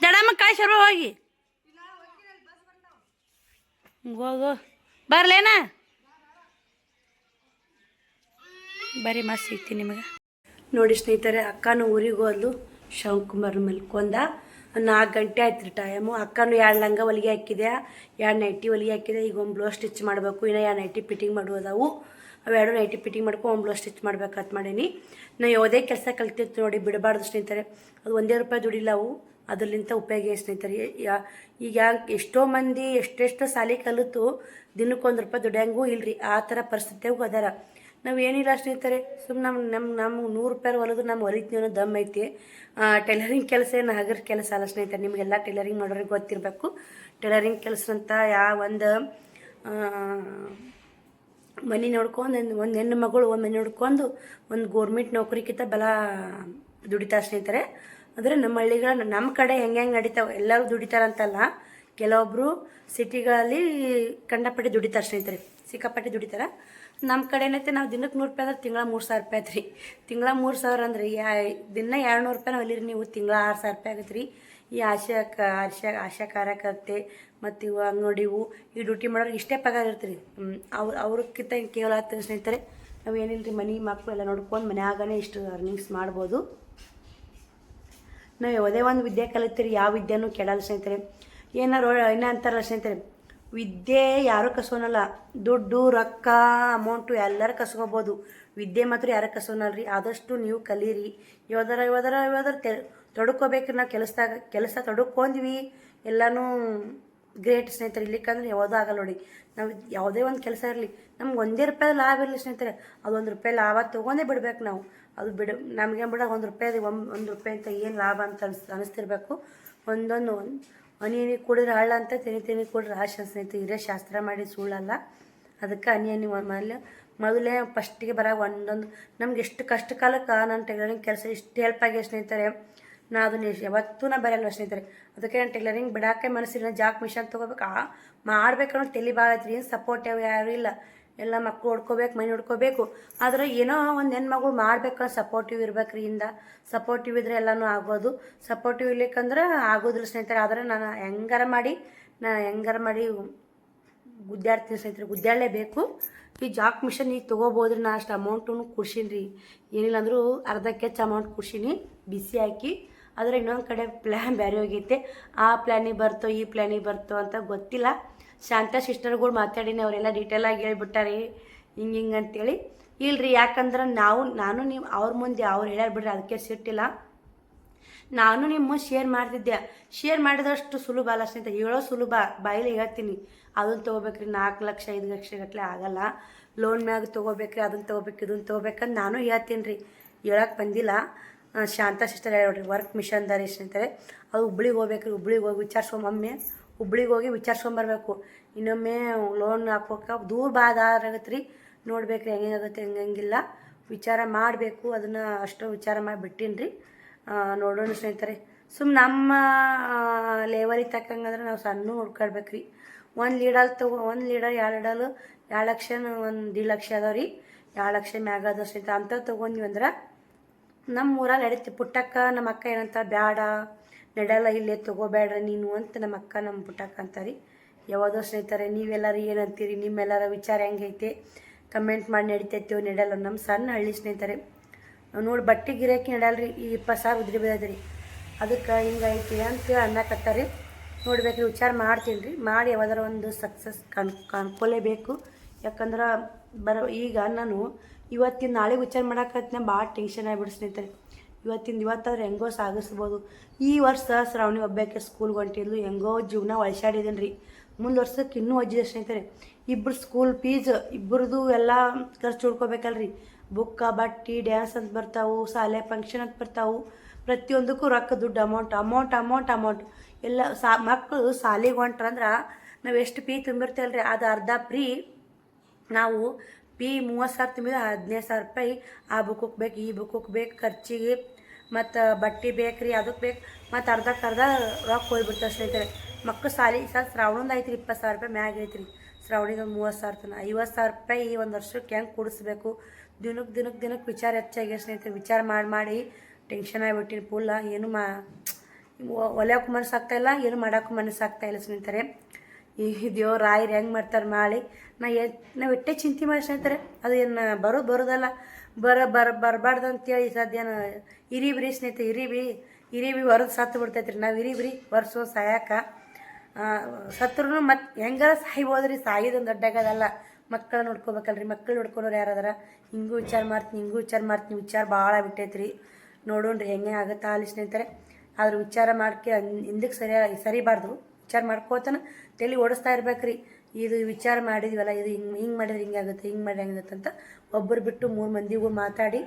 A: ದಡಮ್ಮ ಕಾಯಿ ಹೋಗಿ. ಹೋಗು. ಬರ್ಲೇನಾ? ಬರೀ ಮಸ್ತ್ ಸಿಗ್ತೀನಿ ನಿಮಗೆ.
B: ನೋಡಿ ಸ್ನೇಹಿತರೆ, ಅಕ್ಕನೂ ಊರಿಗೆ ಹೋದ್ಲು. ಶಿವಕುಮಾರ್ ಮಲ್ಕೊಂಡ. ನಾಲ್ಕು ಗಂಟೆ ಆಯ್ತು ರೀ ಟೈಮು ಅಕ್ಕನು ಎರಡು ಲಂಗ ಹೊಲಿಗೆ ಹಾಕಿದೆ ಎರಡು ನೈಟಿ ಹೊಲಿಗೆ ಹಾಕಿದೆ ಈಗ ಒಂದು ಬ್ಲೌಸ್ ಸ್ಟಿಚ್ ಮಾಡಬೇಕು. ಇನ್ನು ಎರಡು ನೈಟಿ ಫಿಟ್ಟಿಂಗ್ ಮಾಡುವುದವು. ಅವೆರಡು ನೈಟಿ ಪಿಟಿಂಗ್ ಮಾಡ್ಕೊಂಡು ಒಂಬ್ಲೋ ಸ್ಟಿಚ್ ಮಾಡ್ಬೇಕಂತ ಮಾಡೀನಿ. ನಾ ಯಾವುದೇ ಕೆಲಸ ಕಲ್ತಿರ್ತೀನಿ ನೋಡಿ ಬಿಡಬಾರ್ದು ಸ್ನೇಹಿತರೆ. ಅದು ಒಂದೇ ರೂಪಾಯಿ ದುಡಿಲ್ಲ ಅವು. ಅದರಲ್ಲಿಂತ ಉಪಯೋಗ ಸ್ನೇಹಿತರೆ? ಯಾ- ಈಗ ಎಷ್ಟೋ ಮಂದಿ ಎಷ್ಟೆಷ್ಟು ಸಾಲಿ ಕಲಿತು ದಿನಕ್ಕೊಂದು ರೂಪಾಯಿ ದುಡಿಯಂಗೂ ಇಲ್ರಿ. ಆ ಥರ ಪರಿಸ್ಥಿತಿಯಾಗೂ ಅದಾರ. ನಾವು ಏನಿಲ್ಲ ಸ್ನೇಹಿತರೆ. ಸುಮ್ಮನೆ ನಮ್ಮ ನಮ್ಮ ನಮ್ಮ ನೂರು ರೂಪಾಯಿ ಹೊಲದು ನಮ್ಮ ಹೊಲಿತೀವಿ ಅನ್ನೋ ದಮ್ ಐತಿ. ಟೈಲರಿಂಗ್ ಕೆಲಸ ಏನು ಹಗರ್ ಕೆಲಸ ಅಲ್ಲ ಸ್ನೇಹಿತರೆ. ನಿಮಗೆಲ್ಲ ಟೈಲರಿಂಗ್ ಮಾಡೋರಿಗೆ ಗೊತ್ತಿರಬೇಕು. ಟೈಲರಿಂಗ್ ಕೆಲಸ ಅಂತ ಯಾವ ಒಂದು ಮನೆ ನೋಡ್ಕೊಂಡು, ಒಂದು ಹೆಣ್ಣು ಮಗಳು ಒಂದು ಮನೆ ನೋಡ್ಕೊಂಡು, ಒಂದು ಗೋರ್ಮೆಂಟ್ ನೌಕರಿಗಿಂತ ಬಲ ದುಡಿತಾರೆ ಸ್ನೇಹಿತರೆ. ಅಂದರೆ ನಮ್ಮ ಹಳ್ಳಿಗಳ ನಮ್ಮ ಕಡೆ ಹೆಂಗೆ ಹೆಂಗೆ ನಡೀತಾವೆ, ಎಲ್ಲರೂ ದುಡಿತಾರಂತಲ್ಲ. ಕೆಲವೊಬ್ಬರು ಸಿಟಿಗಳಲ್ಲಿ ಕಂಡಪಟ್ಟೆ ದುಡಿತಾರೆ ಸ್ನೇಹಿತರೆ. ಸಿಕ್ಕಾಪಟ್ಟೆ ದುಡಿತಾರೆ. ನಮ್ಮ ಕಡೆ ಏನೈತೆ ನಾವು ದಿನಕ್ಕೆ ನೂರು ರೂಪಾಯಿ ಅಂದ್ರೆ ತಿಂಗಳ ಮೂರು ಸಾವಿರ ರೂಪಾಯಿ ಆಯ್ತು ರೀ ತಿಂಗಳ ಮೂರು ಸಾವಿರ ಅಂದ್ರೆ ಯಾ, ದಿನ ಎರಡು ನೂರು ರೂಪಾಯಿ ಹೊಲಿರಿ ನೀವು ತಿಂಗಳ ಆರು ಸಾವಿರ ರೂಪಾಯಿ ಆಗತ್ತೆ ರೀ ಈ ಆಶಾ ಆಶಾ ಆಶಾ ಕಾರ್ಯಕರ್ತೆ ಮತ್ತು ಇವು ಇವು, ಈ ಡ್ಯೂಟಿ ಮಾಡೋರು ಇಷ್ಟೇ ಪಗಾರ ಇರ್ತೀರಿ. ಅವ್ರು, ಅವ್ರಕ್ಕಿಂತ ಕೇವಲ ಆಗ್ತದೆ ಸ್ನೇಹಿತರೆ ನಾವು ಏನಿಲ್ಲ ರೀ ಮನೆ ಮಕ್ಕಳು ಎಲ್ಲ ನೋಡ್ಕೊಂಡು ಮನ್ಯಾಗನೇ ಇಷ್ಟು ಅರ್ನಿಂಗ್ಸ್ ಮಾಡ್ಬೋದು. ನಾವು ಯಾವುದೇ ಒಂದು ವಿದ್ಯೆ ಕಲಿತೀರಿ, ಯಾವ ವಿದ್ಯೆನೂ ಕೆಡಲ್ಲ ಸ್ನೇಹಿತರೆ. ಏನಾರು ಏನ ಅಂತಾರಲ್ಲ ಸ್ನೇಹಿತರೆ. ವಿದ್ಯೆ ಯಾರೂ ಕಸೋನಲ್ಲ ದುಡ್ಡು, ರೊಕ್ಕ ಅಮೌಂಟು ಎಲ್ಲರೂ ಕಸ್ಕೋಬೋದು. ವಿದ್ಯೆ ಮಾತ್ರ ಯಾರು ಕಸೋನಲ್ರಿ ಆದಷ್ಟು ನೀವು ಕಲೀರಿ. ಯಾವ್ದಾರ ಯಾವ್ದಾರ ಯಾವ್ದಾರ ತೆ ತೊಡ್ಕೋಬೇಕು ನಾವು ಕೆಲಸದಾಗ, ಕೆಲಸ ತೊಡ್ಕೊಂಡ್ವಿ. ಎಲ್ಲನೂ ಗ್ರೇಟ್ ಸ್ನೇಹಿತರೆ, ಇಲ್ಲಿಕ್ಕಂದ್ರೆ ಯಾವುದೂ ಆಗಲ್ಲ ನೋಡಿ. ನಾವು ಯಾವುದೇ ಒಂದು ಕೆಲಸ ಇರಲಿ, ನಮ್ಗೆ ಒಂದೇ ರೂಪಾಯಿ ಲಾಭ ಇರಲಿ ಸ್ನೇಹಿತರೆ. ಅದೊಂದು ರೂಪಾಯಿ ಲಾಭ ತೊಗೊಂಡೇ ಬಿಡ್ಬೇಕು ನಾವು. ಅದು ಬಿಡ, ನಮಗೆ ಬಿಡ ಒಂದು ರೂಪಾಯಿ ಒಂದು ಒಂದು ರೂಪಾಯಿ ಅಂತ ಏನು ಲಾಭ ಅಂತ ಅನ್ಸ್, ಅನಿಸ್ತಿರ್ಬೇಕು. ಒಂದೊಂದು ಒಂದು ಹನಿ ಹನಿ ಕುಡಿದ್ರೆ ಹಳ್ಳ ಅಂತ ತಿನಿ ತಿನಿ ಕುಡಿದ್ರೆ ಆಶ ಸ್ನೇಹಿತರೆ. ಇರೇ ಶಾಸ್ತ್ರ ಮಾಡಿ ಸುಳ್ಳಲ್ಲ. ಅದಕ್ಕೆ ಹನಿ ಹನಿ ಮೊದಲು ಮೊದಲೇ ಫಸ್ಟಿಗೆ ಬರೋ ಒಂದೊಂದು, ನಮ್ಗೆ ಎಷ್ಟು ಕಷ್ಟ ಕಾಲಕ್ಕೆ ನನ್ನ ಟೈಲರಿಂಗ್ ಕೆಲಸ ಇಷ್ಟು ಹೆಲ್ಪ್ ಆಗಿ ಸ್ನೇಹಿತರೆ. ನಾ ಅದನ್ನ ಯಾವತ್ತೂ ನಾ ಬರೆಯಲ್ಲ ಸ್ನೇಹಿತರೆ. ಅದಕ್ಕೆ ನಾನು ಟೈಲರಿಂಗ್ ಬಿಡಾಕೆ ಮನಸ್ಸಿಲ್ಲ ಜಾಕ್ ಮಿಷನ್ ತಗೋಬೇಕು? ಮಾಡ್ಬೇಕನ್ನೋ ತಲೆ ಭಾಳ ಐತ್ರಿ. ಏನು ಸಪೋರ್ಟ್ ಯಾವ ಯಾರು ಇಲ್ಲ. ಎಲ್ಲ ಮಕ್ಕಳು ಹೊಡ್ಕೋಬೇಕು ಮನೆ ಹೊಡ್ಕೋಬೇಕು ಆದ್ರೆ ಏನೋ ಒಂದು ಹೆಣ್ಮಗಳು ಮಾಡ್ಬೇಕನ್ನೋ ಸಪೋರ್ಟಿವ್ ಇರ್ಬೇಕ್ರಿ. ಇಂದ ಸಪೋರ್ಟಿವ್ ಇದ್ರೆ ಎಲ್ಲನೂ ಆಗ್ಬೋದು. ಸಪೋರ್ಟಿವ್ ಇರ್ಲಿಕ್ಕಂದ್ರೆ ಆಗೋದಿಲ್ಲ ಸ್ನೇಹಿತರೆ. ಆದರೆ ನಾನು ಹೆಂಗಾರ ಮಾಡಿ ನಾ ಹೆಂಗಾರ ಮಾಡಿ ಗುದ್ದಾಡ್ತೀನಿ ಸ್ನೇಹಿತರೆ. ಗುದ್ದಾಡಲೇಬೇಕು. ಈ ಜಾಕ್ ಮಿಷನ್ ಈಗ ತೊಗೋಬೋದ್ರಿ. ನಾ ಅಷ್ಟು ಅಮೌಂಟು ಕೊಡ್ಸೀನಿ ರೀ ಏನಿಲ್ಲ ಅಂದರೂ ಅರ್ಧಕ್ಕೆ ಹೆಚ್ಚು ಅಮೌಂಟ್ ಕೊಡ್ಸೀನಿ ಬಿಸಿ ಹಾಕಿ ಆದರೆ ಇನ್ನೊಂದು ಕಡೆ ಪ್ಲ್ಯಾನ್ ಬೇರೆ ಹೋಗೈತೆ. ಆ ಪ್ಲ್ಯಾನಿಗೆ ಬರ್ತೋ, ಈ ಪ್ಲ್ಯಾನಿಗೆ ಬರ್ತೋ ಅಂತ ಗೊತ್ತಿಲ್ಲ. ಶಾಂತಾ ಸಿಸ್ಟರ್ಗಳು ಮಾತಾಡಿನಿ, ಅವರೆಲ್ಲ ಡೀಟೇಲಾಗಿ ಹೇಳ್ಬಿಟ್ಟಾರೆ. ಹಿಂಗೆ ಹಿಂಗೆ ಅಂತೇಳಿ. ಇಲ್ರಿ, ಯಾಕಂದ್ರೆ ನಾವು, ನಾನು ನೀವು, ಅವ್ರ ಮುಂದೆ ಅವ್ರು ಹೇಳ್ಯಾರ ಬಿಡ್ರಿ, ಅದಕ್ಕೆ ಸಿಟ್ಟಿಲ್ಲ ನಾನು ನಿಮ್ಮ ಶೇರ್ ಮಾಡ್ತಿದ್ದೆ. ಶೇರ್ ಮಾಡಿದಷ್ಟು ಸುಲಭ ಅಲ್ಲ ಸ್ನೇಹಿತ, ಹೇಳೋ ಸುಲಭ. ಬಾಯಲ್ಲಿ ಹೇಳ್ತೀನಿ. ಅದನ್ನು ತೊಗೋಬೇಕ್ರಿ, ನಾಲ್ಕು ಲಕ್ಷ, ಐದು ಲಕ್ಷ ಗಟ್ಟಲೆ ಆಗಲ್ಲ. ಲೋನ್ ಮ್ಯಾಗ ತೊಗೋಬೇಕ್ರಿ ಅದನ್ನು ತೊಗೋಬೇಕು ಇದನ್ನು ತೊಗೋಬೇಕಂತ ನಾನು ಹೇಳ್ತೀನಿ ರೀ ಹೇಳಕ್ಕೆ ಬಂದಿಲ್ಲ. ಶಾಂತ ಸಿಸ್ಟರ್ ಹೇಳ್ರಿ ವರ್ಕ್ ಮಿಷನ್ ದಾರಿ ಸ್ನೇಹಿತರೆ. ಅದು ಹುಬ್ಳಿಗೆ ಹೋಗ್ಬೇಕ್ರಿ ಹುಬ್ಳಿಗೆ ಹೋಗಿ ವಿಚಾರಿಸ್ಕೊಂಬಮ್ಮೆ ಹುಬ್ಳಿಗೆ ಹೋಗಿ ವಿಚಾರಿಸ್ಕೊಂಬರ್ಬೇಕು ಇನ್ನೊಮ್ಮೆ ಲೋನ್ ಹಾಕೋಕೆ ದೂರ ಬಾದಾರಾಗತ್ತೆ ರೀ. ನೋಡ್ಬೇಕ್ರಿ ಹೆಂಗಾಗುತ್ತೆ ಹೆಂಗಿಲ್ಲ. ವಿಚಾರ ಮಾಡಬೇಕು, ಅದನ್ನು ಅಷ್ಟು ವಿಚಾರ ಮಾಡಿ ಬಿಟ್ಟೀನಿ ರೀ. ನೋಡೋಣ ಸ್ನೇಹಿತರೆ. ಸುಮ್ಮ ನಮ್ಮ ಲೆವೆಲಿಗೆ ತಕ್ಕಂಗಂದ್ರೆ ನಾವು ಸಣ್ಣ ಹುಡ್ಕೊಳ್ಬೇಕು ರೀ. ಒಂದು ಲೀಡಲ್ ತಗೋ, ಒಂದು ಲೀಡರ್ ಎರಡು ಲೀಡಲು, ಎರಡು ಲಕ್ಷ, ಒಂದು ಲಕ್ಷ ಅದಾವ ರೀ. ಎರಡು ಲಕ್ಷ ಮ್ಯಾಗ ಅದ ಸ್ನೇಹಿತರೆ. ಅಂಥವು ತೊಗೊಂಡ್ವಿ ಅಂದ್ರೆ ನಮ್ಮ ಊರಲ್ಲಿ ನಡೀತಿ, ಪುಟ್ಟಕ್ಕ ನಮ್ಮ ಅಕ್ಕ ಏನಂತ ಬೇಡ ನಡೆಯಲ್ಲ ಇಲ್ಲೇ ತಗೋಬೇಡ ನೀನು ಅಂತ ನಮ್ಮ ಅಕ್ಕ ನಮ್ಮ ಪುಟ್ಟಕ್ಕ ಅಂತಾರೆ. ಯಾವುದೋ ಸ್ನೇಹಿತರೆ, ನೀವೆಲ್ಲರೂ ಏನಂತೀರಿ? ನಿಮ್ಮೆಲ್ಲರ ವಿಚಾರ ಹೆಂಗೈತೆ ಕಮೆಂಟ್ ಮಾಡಿ ನಡಿತೈತೇವೋ ನಡೆಯಲ್ಲ ನಮ್ಮ ಸಣ್ಣ ಹಳ್ಳಿ ಸ್ನೇಹಿತರೆ. ನೋಡಿ ಬಟ್ಟೆ ಗಿರಾಕಿ ನಡೆಯಲ್ರಿ ಈ ಇಪ್ಪತ್ತು ಸಾವಿರ ಉದ್ರಿ ಬಿದ್ದದ್ರಿ ಅದಕ್ಕೆ ಹಿಂಗೈತಿ ಅಂತ ಅನ್ನಕತ್ತಾರೆ ನೋಡ್ಬೇಕ್ರಿ, ವಿಚಾರ ಮಾಡ್ತೀನಿ ರೀ ಮಾಡಿ ಯಾವ್ದಾರ ಒಂದು ಸಕ್ಸಸ್ ಕಣ್ ಕಾಣ್ಕೊಲೇಬೇಕು. ಯಾಕಂದ್ರೆ ಬರೋ ಈಗ ನಾನು ಇವತ್ತಿನ ನಾಳೆ ವಿಚಾರ ಮಾಡಕತ್ನ ಭಾಳ ಟೆನ್ಷನ್ ಆಗಿಬಿಡು ಸ್ನೇಹಿತರೆ. ಇವತ್ತಿಂದ ಇವತ್ತಾದ್ರೆ ಹೆಂಗೋ ಸಾಗಿಸ್ಬೋದು. ಈ ವರ್ಷ ಶ್ರಾವಣಿ ಒಬ್ಬಕ್ಕೆ ಸ್ಕೂಲ್ಗೆ ಹೊಂಟಿದ್ಲು, ಹೆಂಗೋ ಜೀವನ ಒಳಸಾಡಿದ್ದೀನಿ ರೀ ಮುಂದೆ ವರ್ಷಕ್ಕೆ ಇನ್ನೂ ಅಜ್ಜಿ ಸ್ನೇಹಿತರೆ. ಇಬ್ಬರು ಸ್ಕೂಲ್ ಫೀಸ್ ಇಬ್ಬರದು ಎಲ್ಲ ಖರ್ಚು ಹುಡ್ಕೋಬೇಕಲ್ರಿ ಬುಕ್ಕ, ಬಟ್ಟಿ ಡ್ಯಾನ್ಸ್ ಅಂತ ಬರ್ತಾವು, ಶಾಲೆ ಫಂಕ್ಷನ್ ಅಂತ ಬರ್ತಾವು. ಪ್ರತಿಯೊಂದಕ್ಕೂ ರೊಕ್ಕ, ದುಡ್ಡು ಅಮೌಂಟ್ ಅಮೌಂಟ್ ಅಮೌಂಟ್ ಅಮೌಂಟ್ ಎಲ್ಲ ಸಾ ಮಕ್ಕಳು ಶಾಲೆಗೆ ಹೊಂಟ್ರಂದ್ರೆ ನಾವು ಎಷ್ಟು ಫೀ ತುಂಬಿರ್ತೇವಲ್ರಿ? ಅದು ಅರ್ಧ ಪ್ರೀ ನಾವು ಪಿ ಮೂವತ್ತು ಸಾವಿರ ತುಂಬಿದ್ರೆ ಹದಿನೈದು ಸಾವಿರ ರೂಪಾಯಿ ಆ ಬುಕ್ಕಕ್ಕೆ ಬೇಕು, ಈ ಬುಕ್ಕಕ್ಕೆ ಬೇಕು, ಖರ್ಚಿಗೆ ಮತ್ತು ಬಟ್ಟೆ ಬೇಕು ರೀ ಅದಕ್ಕೆ ಬೇಕು. ಮತ್ತು ಅರ್ಧಕ್ಕೆ ಅರ್ಧ ರೊಕ್ಕ ಹೋಗ್ಬಿಡ್ತಾರೆ ಸ್ನೇಹಿತರೆ ಮಕ್ಕಳು ಸಾಲಿ ಸರ್ ಶ್ರಾವಣದ ಐತ್ರಿ ಇಪ್ಪತ್ತು ಸಾವಿರ ರೂಪಾಯಿ ಮ್ಯಾಗ ಐತ್ರಿ. ಶ್ರಾವಣಿದ ಮೂವತ್ತು ಸಾವಿರ ತನಕ ಐವತ್ತು ಸಾವಿರ ರೂಪಾಯಿ ಈ ಒಂದು ವರ್ಷಕ್ಕೆ ಹೆಂಗೆ ಕೂಡಿಸ್ಬೇಕು? ದಿನಕ್ಕೆ ದಿನಕ್ಕೆ ದಿನಕ್ಕೆ ವಿಚಾರ ಹೆಚ್ಚಾಗಿ ಸ್ನೇಹಿತರೆ ವಿಚಾರ ಮಾಡಿ ಮಾಡಿ ಟೆನ್ಷನ್ ಆಗಿಬಿಟ್ಟಿನಿ ಫುಲ್ಲ ಏನು ಮಾ ಒಲೆಯೋಕೆ ಮನಸ್ಸಾಗ್ತಾಯಿಲ್ಲ ಏನು ಮಾಡೋಕ್ಕೂ ಮನಸ್ಸಾಗ್ತಾಯಿಲ್ಲ ಸ್ನೇಹಿತರೆ. ಈ ದೇವ್ರು ರಾಯರು ಹೆಂಗೆ ಮಾಡ್ತಾರೆ ಮಾಡಿ ನಾ ಎ ನಾವು ಎಟ್ಟೆ ಚಿಂತೆ ಮಾಡಿ ಸ್ನೇಹಿತರೆ ಅದು ಏನು ಬರೋ ಬರೋದಲ್ಲ. ಬರ ಬರ ಬರಬಾರ್ದು ಅಂತೇಳಿ ಸದ್ಯನ ಇರಿಬ್ರಿ ಬಿ ಇರಿಬಿ ಇರಿಬಿ ಹೊರದು ಸತ್ತು ಬಿಡ್ತೈತ್ರಿ. ನಾವು ಇರಿಬ್ರಿ ವರ್ಷೋ ಸಾಯಕ. ಸತ್ರು ಮತ್ತು ಹೆಂಗಾರ ಸಾಯ್ಬೋದ್ರಿ? ಸಾಯೋದೊಂದು ದೊಡ್ಡಾಗದಲ್ಲ ಮಕ್ಕಳು ನೋಡ್ಕೋಬೇಕಲ್ರಿ. ಮಕ್ಕಳು ನೋಡ್ಕೊಳೋರು ಯಾರಾದ್ರ? ಹಿಂಗೂ ವಿಚಾರ ಮಾಡ್ತೀನಿ ಹಿಂಗೂ ವಿಚಾರ ಮಾಡ್ತೀನಿ ವಿಚಾರ ಭಾಳ ಬಿಟ್ಟೈತ್ರಿ. ನೋಡೋಣ್ರಿ, ಹೆಂಗೆ ಆಗುತ್ತಾ ಅಲ್ಲಿ ಸ್ನೇಹಿತರೆ. ಆದ್ರೆ ವಿಚಾರ ಮಾಡ್ಕೆ ಹಿಂದಕ್ಕೆ ಸರಿಯಾಗಿ ಸರಿಬಾರ್ದು. ವಿಚಾರ ಮಾಡ್ಕೋತಾನ. ತಲೆ ಓಡಿಸ್ತಾ ಇರ್ಬೇಕ್ರಿ. ಇದು ವಿಚಾರ ಮಾಡಿದ್ವಲ್ಲ, ಇದು ಹಿಂಗೆ ಹಿಂಗೆ ಮಾಡಿದ್ರೆ ಹಿಂಗೆ ಆಗುತ್ತೆ, ಹಿಂಗೆ ಮಾಡಿದ್ರೆ ಹೆಂಗಾಗುತ್ತೆ ಅಂತ ಒಬ್ಬರು ಬಿಟ್ಟು ಮೂರು ಮಂದಿಗೂ ಮಾತಾಡಿ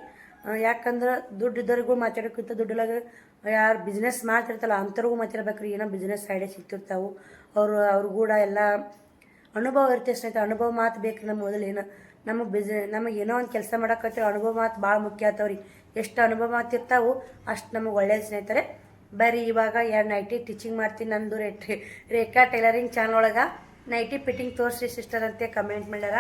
B: ಯಾಕಂದ್ರೆ ದುಡ್ಡು ಇದ್ದವ್ರಿಗೂ ಮಾತಾಡೋಕ್ಕಿಂತ ದುಡ್ಡಿಲಾಗ ಯಾರು ಬಿಸ್ನೆಸ್ ಮಾಡ್ತಿರ್ತಲ್ಲ ಅಂಥವ್ರಿಗೂ ಮಾತಾಡ್ಬೇಕ್ರಿ. ಏನೋ ಬಿಸ್ನೆಸ್ ಐಡಿಯಾ ಸಿಗ್ತಿರ್ತಾವೆ. ಅವರು, ಅವ್ರ ಕೂಡ ಎಲ್ಲ ಅನುಭವ ಇರ್ತೈತೆ ಸ್ನೇಹಿತರೆ. ಅನುಭವ ಮಾತು ಬೇಕು ನಮ್ಮ ಮೊದಲು ಏನೋ. ನಮಗೆ ಬಿಸ್ ನಮಗೆ ಏನೋ ಒಂದು ಕೆಲಸ ಮಾಡೋಕತ್ತೀವಿ ಅನುಭವ ಮಾತು ಭಾಳ ಮುಖ್ಯ ಆಗ್ತಾವ್ರಿ ಎಷ್ಟು ಅನುಭವ ಮಾತಿರ್ತಾವೆ ಅಷ್ಟು ನಮಗೆ ಒಳ್ಳೆಯ ಸ್ನೇಹಿತರೆ. ಬರೀ ಇವಾಗ ಎರಡು ನೈಟಿ ಟೀಚಿಂಗ್ ಮಾಡ್ತೀನಿ ನಂದು ರೇಟ್ ರೇಖಾ ಟೈಲರಿಂಗ್ ಚಾನಲ್ ಒಳಗೆ. ನೈಟಿ ಫಿಟ್ಟಿಂಗ್ ತೋರಿಸಿ ಸಿಸ್ಟರ್ ಅಂತ ಕಮೆಂಟ್ ಮಾಡ್ಯಾರ.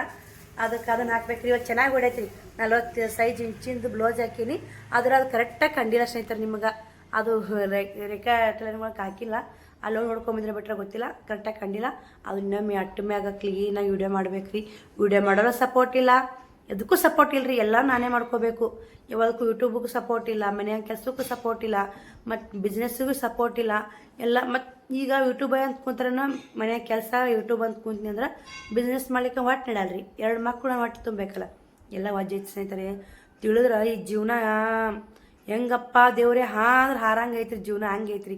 B: ಅದಕ್ಕೆ ಅದನ್ನು ಹಾಕ್ಬೇಕ್ರಿ. ಇವತ್ತು ಚೆನ್ನಾಗಿ ಹೊಡೈತ್ರಿ. ನಲ್ವತ್ತು ಸೈಜ್ ಇಂಚಿಂದು ಬ್ಲೌಸ್ ಹಾಕೀನಿ. ಆದ್ರೆ ಅದು ಕರೆಕ್ಟಾಗಿ ಕಂಡಿಲ್ಲ ಸ್ನೇಹಿತರೆ ನಿಮ್ಗೆ. ಅದು ರೇಖಾ ಟೈಲರಿಂಗ್ ಒಳಗೆ ಹಾಕಿಲ್ಲ. ಅಲ್ಲೋ ನೋಡ್ಕೊಂಬಿದ್ರೆ ಬಿಟ್ರೆ ಗೊತ್ತಿಲ್ಲ. ಕರೆಕ್ಟಾಗಿ ಕಂಡಿಲ್ಲ ಅದು ಇನ್ನೊಮ್ಮೆ ಅಟ್ಟ ಮ್ಯಾಗ ಕ್ಲೀನಾಗಿ ವಿಡಿಯೋ ಮಾಡ್ಬೇಕ್ರಿ. ವಿಡಿಯೋ ಮಾಡೋರು ಸಪೋರ್ಟ್ ಇಲ್ಲ. ಎದಕ್ಕೂ ಸಪೋರ್ಟ್ ಇಲ್ಲರಿ ಎಲ್ಲ ನಾನೇ ಮಾಡ್ಕೋಬೇಕು. ಯಾವ್ದಕ್ಕೂ ಯೂಟ್ಯೂಬ್ಗೂ ಸಪೋರ್ಟ್ ಇಲ್ಲ ಮನೆಯ ಕೆಲಸಕ್ಕೂ ಸಪೋರ್ಟ್ ಇಲ್ಲ, ಮತ್ತು ಬಿಸ್ನೆಸ್ಸಿಗೂ ಸಪೋರ್ಟ್ ಇಲ್ಲ, ಎಲ್ಲ ಮತ್ತು ಈಗ ಯೂಟ್ಯೂಬ್ ಅಂತ ಕುಂತ್ರೆ ಮನೆಯ ಕೆಲಸ ಯೂಟ್ಯೂಬ್ ಅಂತ ಕುಂತೀನಿ ಅಂದ್ರೆ ಬಿಸ್ನೆಸ್ ಮಾಡ್ಲಿಕ್ಕೆ ಒಟ್ಟು ನಡಲ್ರಿ ಎರಡು ಮಕ್ಕಳು ಒಟ್ಟು ತುಂಬಬೇಕಲ್ಲ ಎಲ್ಲ ವಜ್ಜೆ ಸ್ನೇಹಿತರೆ, ತಿಳಿದ್ರೆ ಈ ಜೀವನ ಹೆಂಗಪ್ಪ ದೇವ್ರೆ ಹಾ ಅಂದ್ರೆ ಹಾರಂಗೆ ಐತ್ರಿ, ಜೀವನ ಹಂಗೆ ಐತ್ರಿ.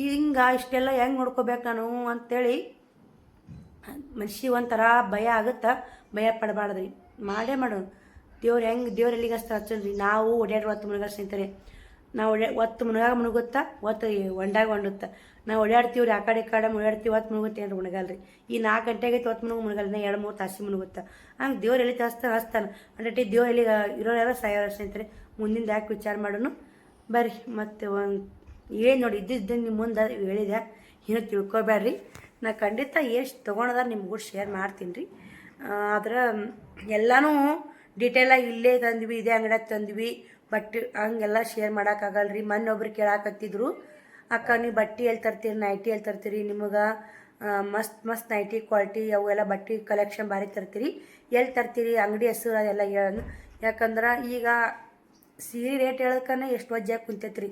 B: ಹಿಂಗೆ ಇಷ್ಟೆಲ್ಲ ಹೆಂಗೆ ನೋಡ್ಕೋಬೇಕು ನಾನು ಅಂತೇಳಿ ಮನುಷ್ಯ ಒಂಥರ ಭಯ ಆಗುತ್ತೆ ಭಯ ಪಡಬಾರ್ದ್ರಿ. ಮಾಡೇ ಮಾಡೋಣ ದೇವ್ರು ಹೆಂಗೆ ದೇವ್ರು ಎಲ್ಲಿಗೆ ಅಷ್ಟು ಹಚ್ಚಲ್ರಿ ನಾವು ಓಡಾಡಿ ಒತ್ತು ಮುಳುಗ ಸ್ನೇಹಿತರೆ. ನಾವು ಒಳ್ಳೆ ಒತ್ತು ಮುಳುಗಾಗ ಮುಳುಗುತ್ತಾ ಒತ್ತು ಒಂಡಾಗ ಒಂಡುತ್ತಾ ನಾವು ಓಡಾಡ್ತೀವಿ ರೀ ಆ ಕಡೆ ಕಡೆ ಮುಳುಗಾಡ್ತೀವಿ ಒತ್ತು ಮುಳುಗುತ್ತೆ ಏನು ಮುಳುಗಲ್ರಿ ಈ ನಾಲ್ಕು ಗಂಟೆಗೆ ಒತ್ತು ಮುಳುಗು ಮುಳುಗಲ್ಲ ಎರಡು ಮೂರು ತಾಸು ಮುಳುಗುತ್ತಾ ಹಂಗೆ ದೇವ್ರು ಎಲ್ಲಿ ಹಚ್ತಾನೆ ಹಚ್ತಾನೆ ಅಂದ್ರೆ ದೇವ್ರು ಎಲ್ಲಿಗೆ ಇರೋರೆಲ್ಲ ಸಾಯೋ ಸ್ನೇಹಿತರೆ. ಮುಂದಿಂದ ಯಾಕೆ ವಿಚಾರ ಮಾಡೋಣ ಬರ್ರಿ, ಮತ್ತೆ ಒಂದು ಏನು ನೋಡಿ ಇದ್ದಿದ್ದ ನಿಮ್ಮ ಮುಂದೆ ಹೇಳಿದೆ. ಇನ್ನೂ ತಿಳ್ಕೊಬೇಡ್ರಿ. ನಾ ಖಂಡಿತ ಎಷ್ಟು ತೊಗೊಳೋದಾರ ನಿಮ್ಗೂ ಶೇರ್ ಮಾಡ್ತೀನಿ ರೀ ಆದ್ರೆ ಎಲ್ಲನೂ ಡೀಟೇಲಾಗಿ ಇಲ್ಲೇ ತಂದ್ವಿ, ಇದೇ ಅಂಗಡಿಯಾಗ ತಂದ್ವಿ, ಬಟ್ ಹಂಗೆಲ್ಲ ಶೇರ್ ಮಾಡೋಕ್ಕಾಗಲ್ಲ ರೀ ಮೊನ್ನೆ ಒಬ್ರು ಕೇಳಾಕತ್ತಿದ್ರು, ಅಕ್ಕ, ನೀವು ಬಟ್ಟೆ ಎಲ್ಲಿ ತರ್ತೀರಿ? ನೈಟಿ ಎಲ್ಲಿ ತರ್ತೀರಿ? ನಿಮಗೆ ಮಸ್ತ್ ಮಸ್ತ್ ನೈಟಿ ಕ್ವಾಲಿಟಿ ಅವು ಎಲ್ಲ ಬಟ್ಟೆ ಕಲೆಕ್ಷನ್ ಭಾರಿ ತರ್ತೀರಿ. ಎಲ್ಲಿ ತರ್ತೀರಿ? ಅಂಗಡಿ ಹೆಸರು ಅದೆಲ್ಲ ಹೇಳೋದು ಯಾಕಂದ್ರೆ ಈಗ ಸೀರೆ ರೇಟ್ ಹೇಳೋದಕ್ಕನೆ ಎಷ್ಟು ವಜ್ಜಾಗಿ ಕುಂತೈತ್ರಿ.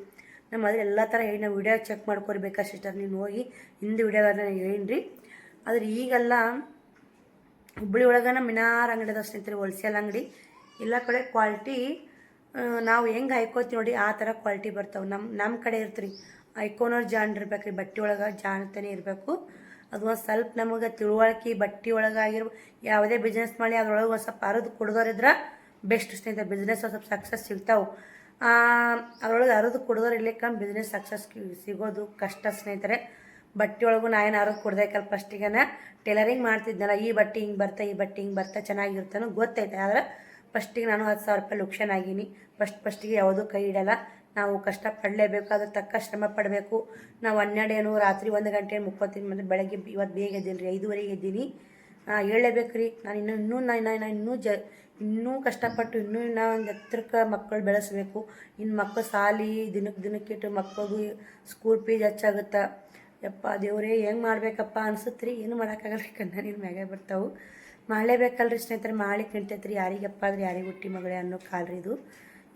B: ನಮ್ಮ ಅದ್ರ ಎಲ್ಲ ಥರ ಹೇಳಿ, ನಾವು ವಿಡಿಯೋ ಚೆಕ್ ಮಾಡ್ಕೊರ್ಬೇಕಾ ಸಿಸ್ಟರ್ ನೀನು ಹೋಗಿ ಹಿಂದೆ ವಿಡಿಯೋಗಳನ್ನ ಹೇಳೀನಿ ರೀ ಆದ್ರೆ ಈಗೆಲ್ಲ ಹುಬ್ಬಳ್ಳಿ ಒಳಗನ ಮಿನಾರ್ ಅಂಗಡಿ ಅದಾವ ಸ್ನೇಹಿತರೆ ಹೋಲ್ಸೇಲ್ ಅಂಗಡಿ. ಎಲ್ಲ ಕಡೆ ಕ್ವಾಲಿಟಿ ನಾವು ಹೆಂಗೆ ಹಾಯ್ಕೋತೀವಿ ನೋಡಿ, ಆ ಥರ ಕ್ವಾಲಿಟಿ ಬರ್ತಾವೆ. ನಮ್ಮ ನಮ್ಮ ಕಡೆ ಇರ್ತೀರಿ ಐಕೋನೋರು ಜಾಣ್ ಇರ್ಬೇಕು ರೀ ಬಟ್ಟೆ ಒಳಗೆ ಜಾಣತನೇ ಇರಬೇಕು. ಅದು ಒಂದು ಸ್ವಲ್ಪ ನಮಗೆ ತಿಳುವಳಿಕೆ, ಬಟ್ಟೆ ಒಳಗೆ ಆಗಿರ್ಬೋದು ಯಾವುದೇ ಬಿಸ್ನೆಸ್ ಮಾಡಿ ಅದ್ರೊಳಗೆ ಒಂದು ಸ್ವಲ್ಪ ಅರದು ಕುಡ್ದೋರಿದ್ರೆ ಬೆಸ್ಟ್ ಸ್ನೇಹಿತರೆ. ಬಿಸ್ನೆಸ್ ಒಂದು ಸ್ವಲ್ಪ ಸಕ್ಸಸ್ ಸಿಗ್ತಾವೆ. ಅದ್ರೊಳಗೆ ಅರದು ಕೊಡೋರು ಇರ್ಲಿಕ್ಕೆ ಬಿಸ್ನೆಸ್ ಸಕ್ಸಸ್ ಸಿಗೋದು ಕಷ್ಟ ಸ್ನೇಹಿತರೆ. ಬಟ್ಟೆ ಒಳಗೂ ನಾ ಏನು ಅರದು ಕುಡ್ದೈಕಲ್ಲ ಫಸ್ಟಿಗೆನ ಟೈಲರಿಂಗ್ ಮಾಡ್ತಿದ್ನಲ್ಲ, ಈ ಬಟ್ಟೆ ಹಿಂಗೆ ಬರ್ತಾ, ಈ ಬಟ್ಟೆ ಹಿಂಗೆ ಬರ್ತಾ ಚೆನ್ನಾಗಿರ್ತಾನೋ ಗೊತ್ತೈತೆ. ಆದ್ರೆ ಫಸ್ಟಿಗೆ ನಾನು ಹತ್ತು ಸಾವಿರ ರೂಪಾಯಿ ಲುಕ್ಷನ್ ಆಗೀನಿ. ಫಸ್ಟ್ ಫಸ್ಟಿಗೆ ಯಾವುದೂ ಕೈ ಇಡಲ್ಲ. ನಾವು ಕಷ್ಟಪಡಲೇಬೇಕು ಅದ್ರ ತಕ್ಕ ಶ್ರಮ ಪಡಬೇಕು. ನಾವು ಹನ್ನೆರಡು ಏನು ರಾತ್ರಿ ಒಂದು ಗಂಟೆ ಮುಕ್ಕೋತೀನಿ ಮತ್ತು ಬೆಳಗ್ಗೆ ಇವತ್ತು ಬೇಗ ಎದ್ದೀನಿ ರೀ ಐದುವರೆಗೆ ಎದ್ದೀನಿ. ಹೇಳಲೇಬೇಕು ರೀ. ನಾನು ಇನ್ನೂ ಇನ್ನೂ ನಾನು ನಾನು ಇನ್ನೂ ಜ, ಇನ್ನೂ ಕಷ್ಟಪಟ್ಟು, ಇನ್ನೂ ಇನ್ನೂ ಒಂದು ಎತ್ತರಕ್ಕೆ ಮಕ್ಕಳು ಬೆಳೆಸಬೇಕು. ಇನ್ನು ಮಕ್ಕಳು ಸಾಲಿ ದಿನಕ್ಕೆ ದಿನಕ್ಕೆ ಮಕ್ಕಳಿಗೂ ಮಕ್ಕಳು ಸ್ಕೂಲ್ ಫೀಸ್ ಹೆಚ್ಚಾಗುತ್ತೆ. ಯಪ್ಪ ದೇವ್ರೇ, ಹೆಂಗೆ ಮಾಡ್ಬೇಕಪ್ಪ ಅನ್ಸುತ್ತೆ ರೀ ಏನು ಮಾಡೋಕ್ಕಾಗಲ್ಲ ಕಣ್ಣ ನೀನು ಮ್ಯಾಗೆ ಬರ್ತಾವೆ. ಮಾಡಲೇಬೇಕಲ್ರಿ ಸ್ನೇಹಿತರೆ ಮಾಡಿ ನಿಂತೈತ್ರಿ ಯಾರಿಗಪ್ಪ ಅಂದ್ರೆ ಯಾರಿಗೆ ಹುಟ್ಟಿ ಮಗಳೇ ಅನ್ನೋ ಕಾಲ್ರಿ ಇದು.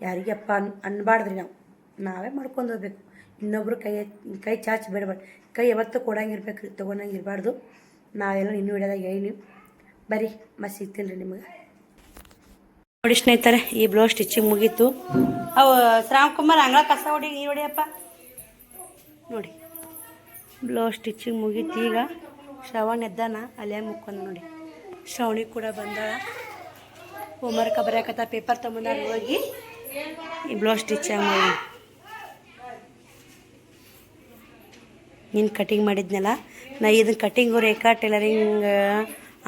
B: ಯಾರಿಗಪ್ಪ ಅನ್, ಅನ್ಬಾರ್ದ್ರಿ ನಾವು. ನಾವೇ ಮಾಡ್ಕೊಂಡು ಹೋಗ್ಬೇಕು. ಇನ್ನೊಬ್ರು ಕೈ ಕೈ ಚಾಚಿ ಬಿಡಬಾರ್ದು ಕೈ ಯಾವತ್ತೂ ಕೊಡಂಗಿರ್ಬೇಕು ರೀ ನಾವೆಲ್ಲ ಇನ್ನೂ ಹಿಡಿಯೋದಾಗ ಹೇಳಿ ಬರೀ ಮತ್ತೆ ಸಿಗ್ತೀನಿ ರೀ ನಿಮಗೆ. ನೋಡಿ ಸ್ನೇಹಿತರೆ, ಈ ಬ್ಲೌಸ್ ಸ್ಟಿಚಿಂಗ್ ಮುಗೀತು. ಅವು ಶ್ರಾಮ್ ಕುಮಾರ್ ಅಂಗಳ ಕಸ ಹೊಡಿ ಈ ಹೊಡಿಯಪ್ಪ ನೋಡಿ. ಬ್ಲೌಸ್ ಸ್ಟಿಚಿಂಗ್ ಮುಗೀತು. ಈಗ ಶ್ರವಣ್ ಎದ್ದಾನ, ಅಲ್ಲೇ ಮುಕ್ಕೊಂಡು ನೋಡಿ. ಶ್ರವಣಿ ಕೂಡ ಬಂದಾಳ. ಹೋಮ್ವರ್ಕ ಬರೆಯಕತ್ತ ಪೇಪರ್ ತೊಗೊಂಡಾಗ ಹೋಗಿ. ಈ ಬ್ಲೌಸ್ ಸ್ಟಿಚಿಂಗ್ ಮಾಡಿ ನೀನು ಕಟಿಂಗ್ ಮಾಡಿದ್ನಲ್ಲ? ನಾ ಇದನ್ನ cutting Rekha tailoring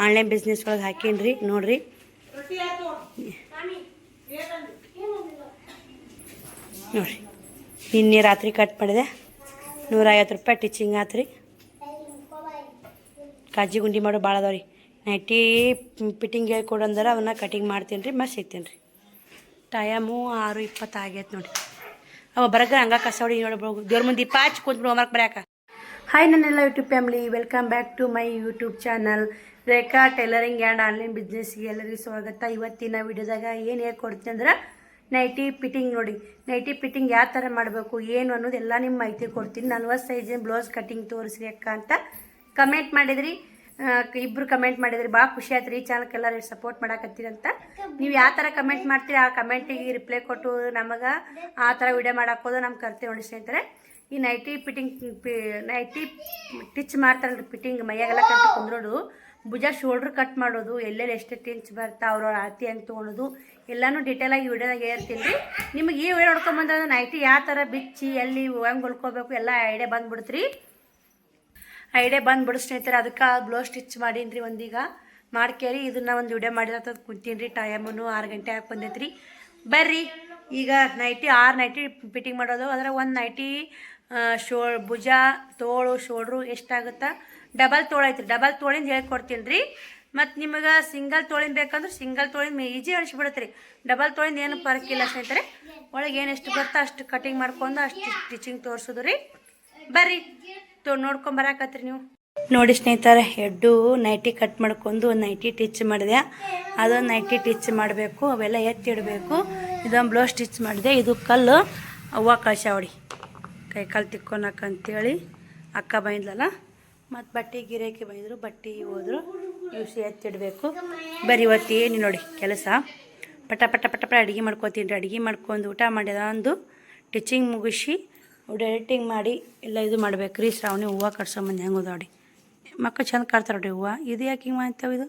B: online business ಒಳಗೆ ಹಾಕೀನಿ ರೀ ನೋಡ್ರಿ. ನೋಡ್ರಿ. ನಿನ್ನೆ ರಾತ್ರಿ ಕಟ್ ಮಾಡಿದೆ. ನೂರೈವತ್ತು ರೂಪಾಯಿ ಟಿಚಿಂಗ್ ಆತು ರೀ ಕಾಜಿ ಗುಂಡಿ ಮಾಡೋ ಭಾಳ ಅದಾವ ರೀ ನೈಟಿ ಹೇಳ್ಕೊಡು ಅಂದ್ರೆ ಅವನ್ನ ಕಟಿಂಗ್ ಮಾಡ್ತೀನಿ ರೀ ಮತ್ತೆ ಸಿಗ್ತೀನಿ ರೀ ಟೈಮು ಆರು ಇಪ್ಪತ್ತು ಆಗೈತೆ ನೋಡಿ ಅವ ಬರಗ ಹಂಗ ಕಸ ಹೊಡಿ ನೋಡ್ಬೋದು ದೇವ್ರ ಮುಂದೆ ದೀಪ ಹಚ್ಚಿ ಕುಂತ್ಬಿಡು ಹೋಮ್ವರ್ಕ್ ಬರ್ಯಾಕ. ಹಾಯ್ ನನ್ನೆಲ್ಲ YouTube family welcome back to my YouTube channel Rekha tailoring and online ಬಿಸ್ನೆಸ್ಗೆ ಎಲ್ಲರಿಗೂ ಸ್ವಾಗತ. ಇವತ್ತಿನ ವಿಡಿಯೋದಾಗ ಏನು ಹೇಳ್ಕೊಡ್ತೀನಿ ಅಂದ್ರೆ ನೈಟಿ ಫಿಟ್ಟಿಂಗ್ ನೋಡಿ. ನೈಟಿ ಫಿಟ್ಟಿಂಗ್ ಯಾವ ಥರ ಮಾಡಬೇಕು, ಏನು ಅನ್ನೋದು ಎಲ್ಲ ನಿಮ್ಮ ಮಾಹಿತಿ ಕೊಡ್ತೀನಿ. ನಲ್ವತ್ತು ಸೈಜಿನ ಬ್ಲೌಸ್ ಕಟ್ಟಿಂಗ್ ತೋರಿಸ್ರಿ ಅಕ್ಕ ಅಂತ. ಕಮೆಂಟ್ ಮಾಡಿದ್ರಿ. ಇಬ್ಬರು ಕಮೆಂಟ್ ಮಾಡಿದ್ರಿ. ಭಾಳ ಖುಷಿ ಆಯ್ತು ರೀ ಚಾನಲ್ಗೆಲ್ಲ ಸಪೋರ್ಟ್ ಅಂತ. ನೀವು ಯಾವ ಥರ ಕಮೆಂಟ್ ಮಾಡ್ತೀರಿ, ಆ ಕಮೆಂಟಿಗೆ ರಿಪ್ಲೈ ಕೊಟ್ಟು ನಮಗೆ ಆ ಥರ ವಿಡಿಯೋ ಮಾಡಾಕೋದು ನಮ್ಮ ಕರ್ತೀವಿ ನೋಡಿ ಸ್ನೇಹಿತರೆ. ಈ ನೈಟಿ ಫಿಟ್ಟಿಂಗ್ ನೈಟಿ ಟಿಚ್ ಮಾಡ್ತಾರಲ್ರಿ ಫಿಟ್ಟಿಂಗ್ ಮೈಯಾಗೆಲ್ಲ ಕಟ್ಟಿ ಕುಂದ್ರೋದು ಭುಜ ಶೋಲ್ಡ್ರ್ ಕಟ್ ಮಾಡೋದು, ಎಲ್ಲೆಲ್ಲಿ ಎಷ್ಟೆಷ್ಟು ಇಂಚ್ ಬರ್ತಾ ಅವ್ರವ್ರ ಅಳತಿ ಹೆಂಗೆ ತೊಗೊಳೋದು ಎಲ್ಲನೂ ಡೀಟೇಲಾಗಿ ವಿಡಿಯೋದಾಗ ಹೇಳ್ತೀನಿ. ರೀ ನಿಮಗೆ ಈ ವಿಡಿಯೋ ನೋಡ್ಕೊಂಬಂದ್ರೆ ನೈಟಿ ಯಾವ ಥರ ಬಿಚ್ಚಿ, ಎಲ್ಲಿ, ಹೆಂಗೆ ಹೊಲ್ಕೋಬೇಕು ಎಲ್ಲ ಐಡಿಯಾ ಬಂದ್ಬಿಡ್ತ್ರಿ. ಐಡಿಯಾ ಬಂದ್ಬಿಡು ಸ್ನೇಹಿತರೆ, ಅದಕ್ಕೆ ಬ್ಲೌಸ್ ಸ್ಟಿಚ್ ಮಾಡೀನಿ ರೀ ಒಂದೀಗ. ಮಾಡ್ಕೇರಿ, ಇದನ್ನ ಒಂದು ವಿಡಿಯೋ ಮಾಡಿರತ್ತ ಕುಂತೀನಿ ರೀ ಟೈಮನ್ನು ಆರು ಗಂಟೆ ಹಾಕಿ ಬಂದೈತ್ರಿ. ಬರ್ರಿ. ಈಗ ನೈಟಿ ಆರು ನೈಟಿ ಫಿಟ್ಟಿಂಗ್ ಮಾಡೋದು. ಅದರ ಒಂದು ನೈಟಿ ಶೋ, ಭುಜ, ತೋಳು ಶೋಡ್ರು ಎಷ್ಟಾಗುತ್ತಾ ಡಬಲ್ ತೋಳು ಐತ್ರಿ. ಡಬಲ್ ತೋಳಿಂದ ಹೇಳ್ಕೊಡ್ತೀನಿ ರೀ ಮತ್ತು ನಿಮಗೆ ಸಿಂಗಲ್ ತೋಳಿನ ಬೇಕಂದ್ರೆ ಸಿಂಗಲ್ ತೋಳಿನ ಈಜಿ ಅನಿಸ್ಬಿಡುತ್ತೆ ರೀ. ಡಬಲ್ ತೋಳಿಂದ ಏನು ಪರಕಿಲ್ಲ ಸ್ನೇಹಿತರೆ. ಒಳಗೆ ಏನು ಎಷ್ಟು ಅಷ್ಟು ಕಟಿಂಗ್ ಮಾಡ್ಕೊಂಡು ಅಷ್ಟು ಸ್ಟಿಚಿಂಗ್ ತೋರಿಸೋದು ರೀ. ಬರ್ರಿ. ತೋ ನೋಡ್ಕೊಂಬರಾಕತ್ರಿ ನೀವು. ನೋಡಿ ಸ್ನೇಹಿತರೆ ಹೆಡ್ಡು ನೈಟಿ ಕಟ್ ಮಾಡ್ಕೊಂಡು ಒಂದು ನೈಟಿ ಟಿಚ್ ಮಾಡಿದೆ. ಅದೊಂದು ನೈಟಿ ಟಿಚ್ ಮಾಡಬೇಕು, ಅವೆಲ್ಲ ಎತ್ತಿಡಬೇಕು ಇದೊಂದು ಬ್ಲೌಸ್ ಸ್ಟಿಚ್ ಮಾಡಿದೆ. ಇದು ಕಲ್ಲು, ಅವ್ವ ಕಳ್ಸಾವಡಿ ಕೈ ಕಾಲು ಅಂತೇಳಿ ಅಕ್ಕ ಬೈದ್ಲಲ್ಲ? ಮತ್ತು ಬಟ್ಟೆ, ಗಿರಾಕಿ ಬೈದರು, ಬಟ್ಟೆ ಹೋದ್ರು. ಇವ್ಸಿ ಎತ್ತಿಡಬೇಕು. ಬರೀ ಇವತ್ತು ಏನು ನೋಡಿ, ಕೆಲಸ. ಪಟ ಪಟ ಪಟ ಪಟ ಅಡುಗೆ ಮಾಡ್ಕೊತೀನಿ ಅಡುಗೆ ಮಾಡ್ಕೊಂಡು ಊಟ ಮಾಡಿದ ಅಂದು ಟಿಚಿಂಗ್ ಮುಗಿಸಿ ಎಡಿಟಿಂಗ್ ಮಾಡಿ ಎಲ್ಲ ಇದು ಮಾಡ್ಬೇಕು ರೀ, ಶ್ರಾವಣಿ ಹೂವು ಕಟ್ಸೊಂಬಂದು ಹೆಂಗೆ ನೋಡಿ ಮಕ್ಕಳು ಚಂದ ಕಾಡ್ತಾರೆ ನೋಡಿ ಹೂವು. ಇದು ಯಾಕೆ ಹಿಂಗೆ ಮಾಡ್ತಾವೆ ಇದು?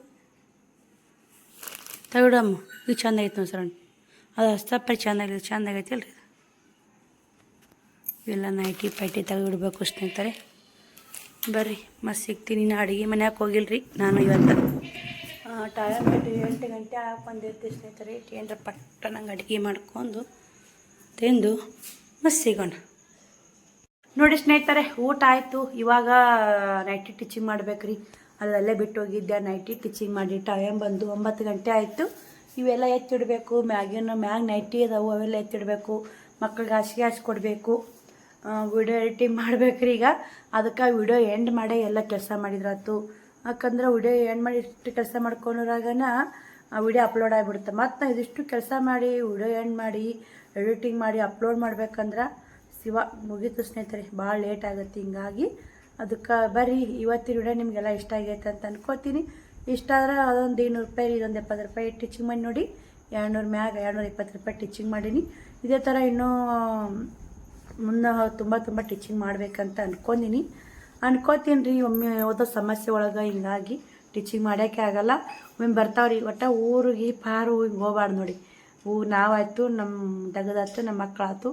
B: ತಗೊಡಮ್ಮ, ಇದು ಚೆಂದ ಐತೆ ನೋಡಿ ಸರಣಿ ಅದು ಹಸ್ತಪ್ಪರಿ ಚೆಂದಾಗಿಲ್ಲ ಚೆಂದಾಗೈತಿ ಅಲ್ರಿ ಇಲ್ಲ ನೈಟಿ ಪೈಟಿ ತೆಗೆದಿಡ್ಬೇಕು ಸ್ನೇಹಿತರೆ. ಬರ್ರಿ ಮತ್ತೆ ಸಿಗ್ತೀನಿ. ನಾ ಅಡುಗೆ ಮನ್ಯಾಗ ಹೋಗಿಲ್ರಿ? ನಾನು ಇವತ್ತು ಟೈಮ್ ಎಂಟು ಗಂಟೆ ಆಗಿ ಬಂದಿರ್ತೀವಿ ಸ್ನೇಹಿತರೆ ಏನರ ಪಟ್ಟ ನಂಗೆ ಅಡುಗೆ ಮಾಡ್ಕೊಂಡು ತಿಂದು ಮತ್ತೆ ಸಿಗೋಣ. ನೋಡಿ ಸ್ನೇಹಿತರೆ, ಊಟ ಆಯಿತು. ಇವಾಗ ನೈಟಿ ಟಿಚಿಂಗ್ ಮಾಡ್ಬೇಕ್ರಿ. ಅಲ್ಲಲ್ಲೇ ಬಿಟ್ಟು ಹೋಗಿದ್ದೆ ನೈಟಿ ಟಿಚಿಂಗ್ ಮಾಡಿ ಟೈಮ್ ಬಂದು ಒಂಬತ್ತು ಗಂಟೆ ಆಯಿತು. ಇವೆಲ್ಲ ಎತ್ತಿಡಬೇಕು. ಮ್ಯಾಗಿನ ಮ್ಯಾಗ ನೈಟಿ ಅದಾವು ಅವೆಲ್ಲ ಎತ್ತಿಡಬೇಕು. ಮಕ್ಕಳಿಗೆ ಹಾಸಿಗೆ ಹಾಸಿ ಕೊಡಬೇಕು ವಿಡಿಯೋ ಎಡಿಟಿಂಗ್ ಮಾಡ್ಬೇಕ್ರಿ ಈಗ. ಅದಕ್ಕೆ ವಿಡಿಯೋ ಎಂಡ್ ಮಾಡಿ ಎಲ್ಲ ಕೆಲಸ ಮಾಡಿದ್ರಾತು ಯಾಕಂದ್ರೆ ವಿಡಿಯೋ ಎಂಡ್ ಮಾಡಿ ಇಷ್ಟು ಕೆಲಸ ಮಾಡ್ಕೊಂಡ್ರಾಗನ ವಿಡಿಯೋ ಅಪ್ಲೋಡ್ ಆಗಿಬಿಡುತ್ತೆ. ಮತ್ತು ನಾ ಇದಿಷ್ಟು ಕೆಲಸ ಮಾಡಿ ವಿಡಿಯೋ ಎಂಡ್ ಮಾಡಿ ಎಡಿಟಿಂಗ್ ಮಾಡಿ ಅಪ್ಲೋಡ್ ಮಾಡ್ಬೇಕಂದ್ರೆ ಶಿವ ಮುಗೀತು ಸ್ನೇಹಿತರೆ. ಭಾಳ ಲೇಟ್ ಆಗುತ್ತೆ ಹಿಂಗಾಗಿ. ಅದಕ್ಕೆ ಬರ್ರಿ, ಇವತ್ತಿನ ವಿಡಿಯೋ ನಿಮಗೆಲ್ಲ ಇಷ್ಟ ಆಗೈತೆ ಅಂತ ಅನ್ಕೋತೀನಿ. ಇಷ್ಟ ಆದ್ರೆ ಅದೊಂದು ಇನ್ನೂರು ರೂಪಾಯಿ, ಇದೊಂದು ಎಪ್ಪತ್ತು ರೂಪಾಯಿ ಟಿಚಿಂಗ್ ಮಾಡಿ ನೋಡಿ. ಎರಡುನೂರು ಮ್ಯಾಗ ಎರಡುನೂರ ಇಪ್ಪತ್ತು ರೂಪಾಯಿ ಟಿಚಿಂಗ್ ಮಾಡೀನಿ. ಇದೇ ಥರ ಇನ್ನೂ ಮುನ್ನ ತುಂಬ ತುಂಬ ಟೀಚಿಂಗ್ ಮಾಡ್ಬೇಕಂತ ಅನ್ಕೊಂಡಿನಿ. ಅನ್ಕೋತೀನಿ ರೀ ಒಮ್ಮೆ ಯಾವುದೋ ಸಮಸ್ಯೆ ಒಳಗೆ ಹಿಂಗಾಗಿ ಟೀಚಿಂಗ್ ಮಾಡೋಕ್ಕೆ ಆಗಲ್ಲ. ಒಮ್ಮೆ ಬರ್ತಾವ್ರಿ, ಒಟ್ಟು ಊರಿಗೆ ಪಾರು ಹಿಂಗೆ ಹೋಗ್ಬಾರ್ದು ನೋಡಿ. ಹೂ ನಾವಾಯ್ತು ನಮ್ಮ ದಗದಾಯ್ತು ನಮ್ಮ ಮಕ್ಕಳಾಯ್ತು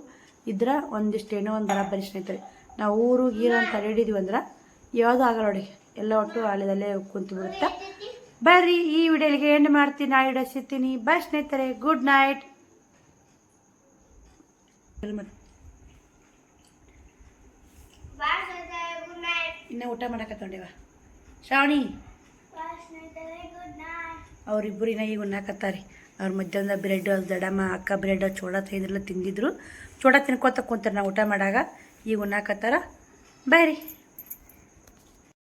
B: ಇದ್ರೆ ಒಂದಿಷ್ಟು ಏನೋ ಒಂದು ಬರಾಬರಿ ಸ್ನೇಹಿತರೆ. ನಾವು ಊರು ಗೀರು ಅಂತ ಹಿಡಿದೀವಿ ಅಂದ್ರೆ ಯಾವುದೂ ಆಗಲ್ಲ ನೋಡಿ. ಎಲ್ಲ ಒಟ್ಟು ಆಳಿದಲ್ಲೇ ಕುಂತು ಬಿಡುತ್ತೆ. ಬರ್ರಿ, ಈ ವಿಡಿಯೋಲಿಗೆ ಎಂಡ್ ಮಾಡ್ತೀನಿ ನಾ ಇಡಸಿರ್ತೀನಿ ಬಾಯ್ ಸ್ನೇಹಿತರೆ ಗುಡ್ ನೈಟ್
C: ಬಾಯ್ ಸ್ನೇಹಿತರೆ ಗುಡ್ ನೈಟ್
B: ಇನ್ನು ಊಟ ಶ್ರಾವಣಿ
C: ಗುಡ್ ನೈಟ್
B: ಅವರಿಬ್ಬರು ಇನ್ನ ಈಗ ಉಣ್ಣಾಕತ್ತಾರಿ ಅವ್ರ ಮಧ್ಯಾಹ್ನದ ಬ್ರೆಡ್, ದಡಮ್ಮ, ಅಕ್ಕ ಬ್ರೆಡ್ ಚೋಡ ಇದ್ರೆಲ್ಲ ತಿಂದಿದ್ರು. ಚೋಡ ತಿನ್ಕೋತ ಕುಂತಾರೆ ನಾವು ಊಟ ಮಾಡಾಗ. ಈಗ ಉಣ್ಣಾಕತ್ತಾರ ಬಾಯ್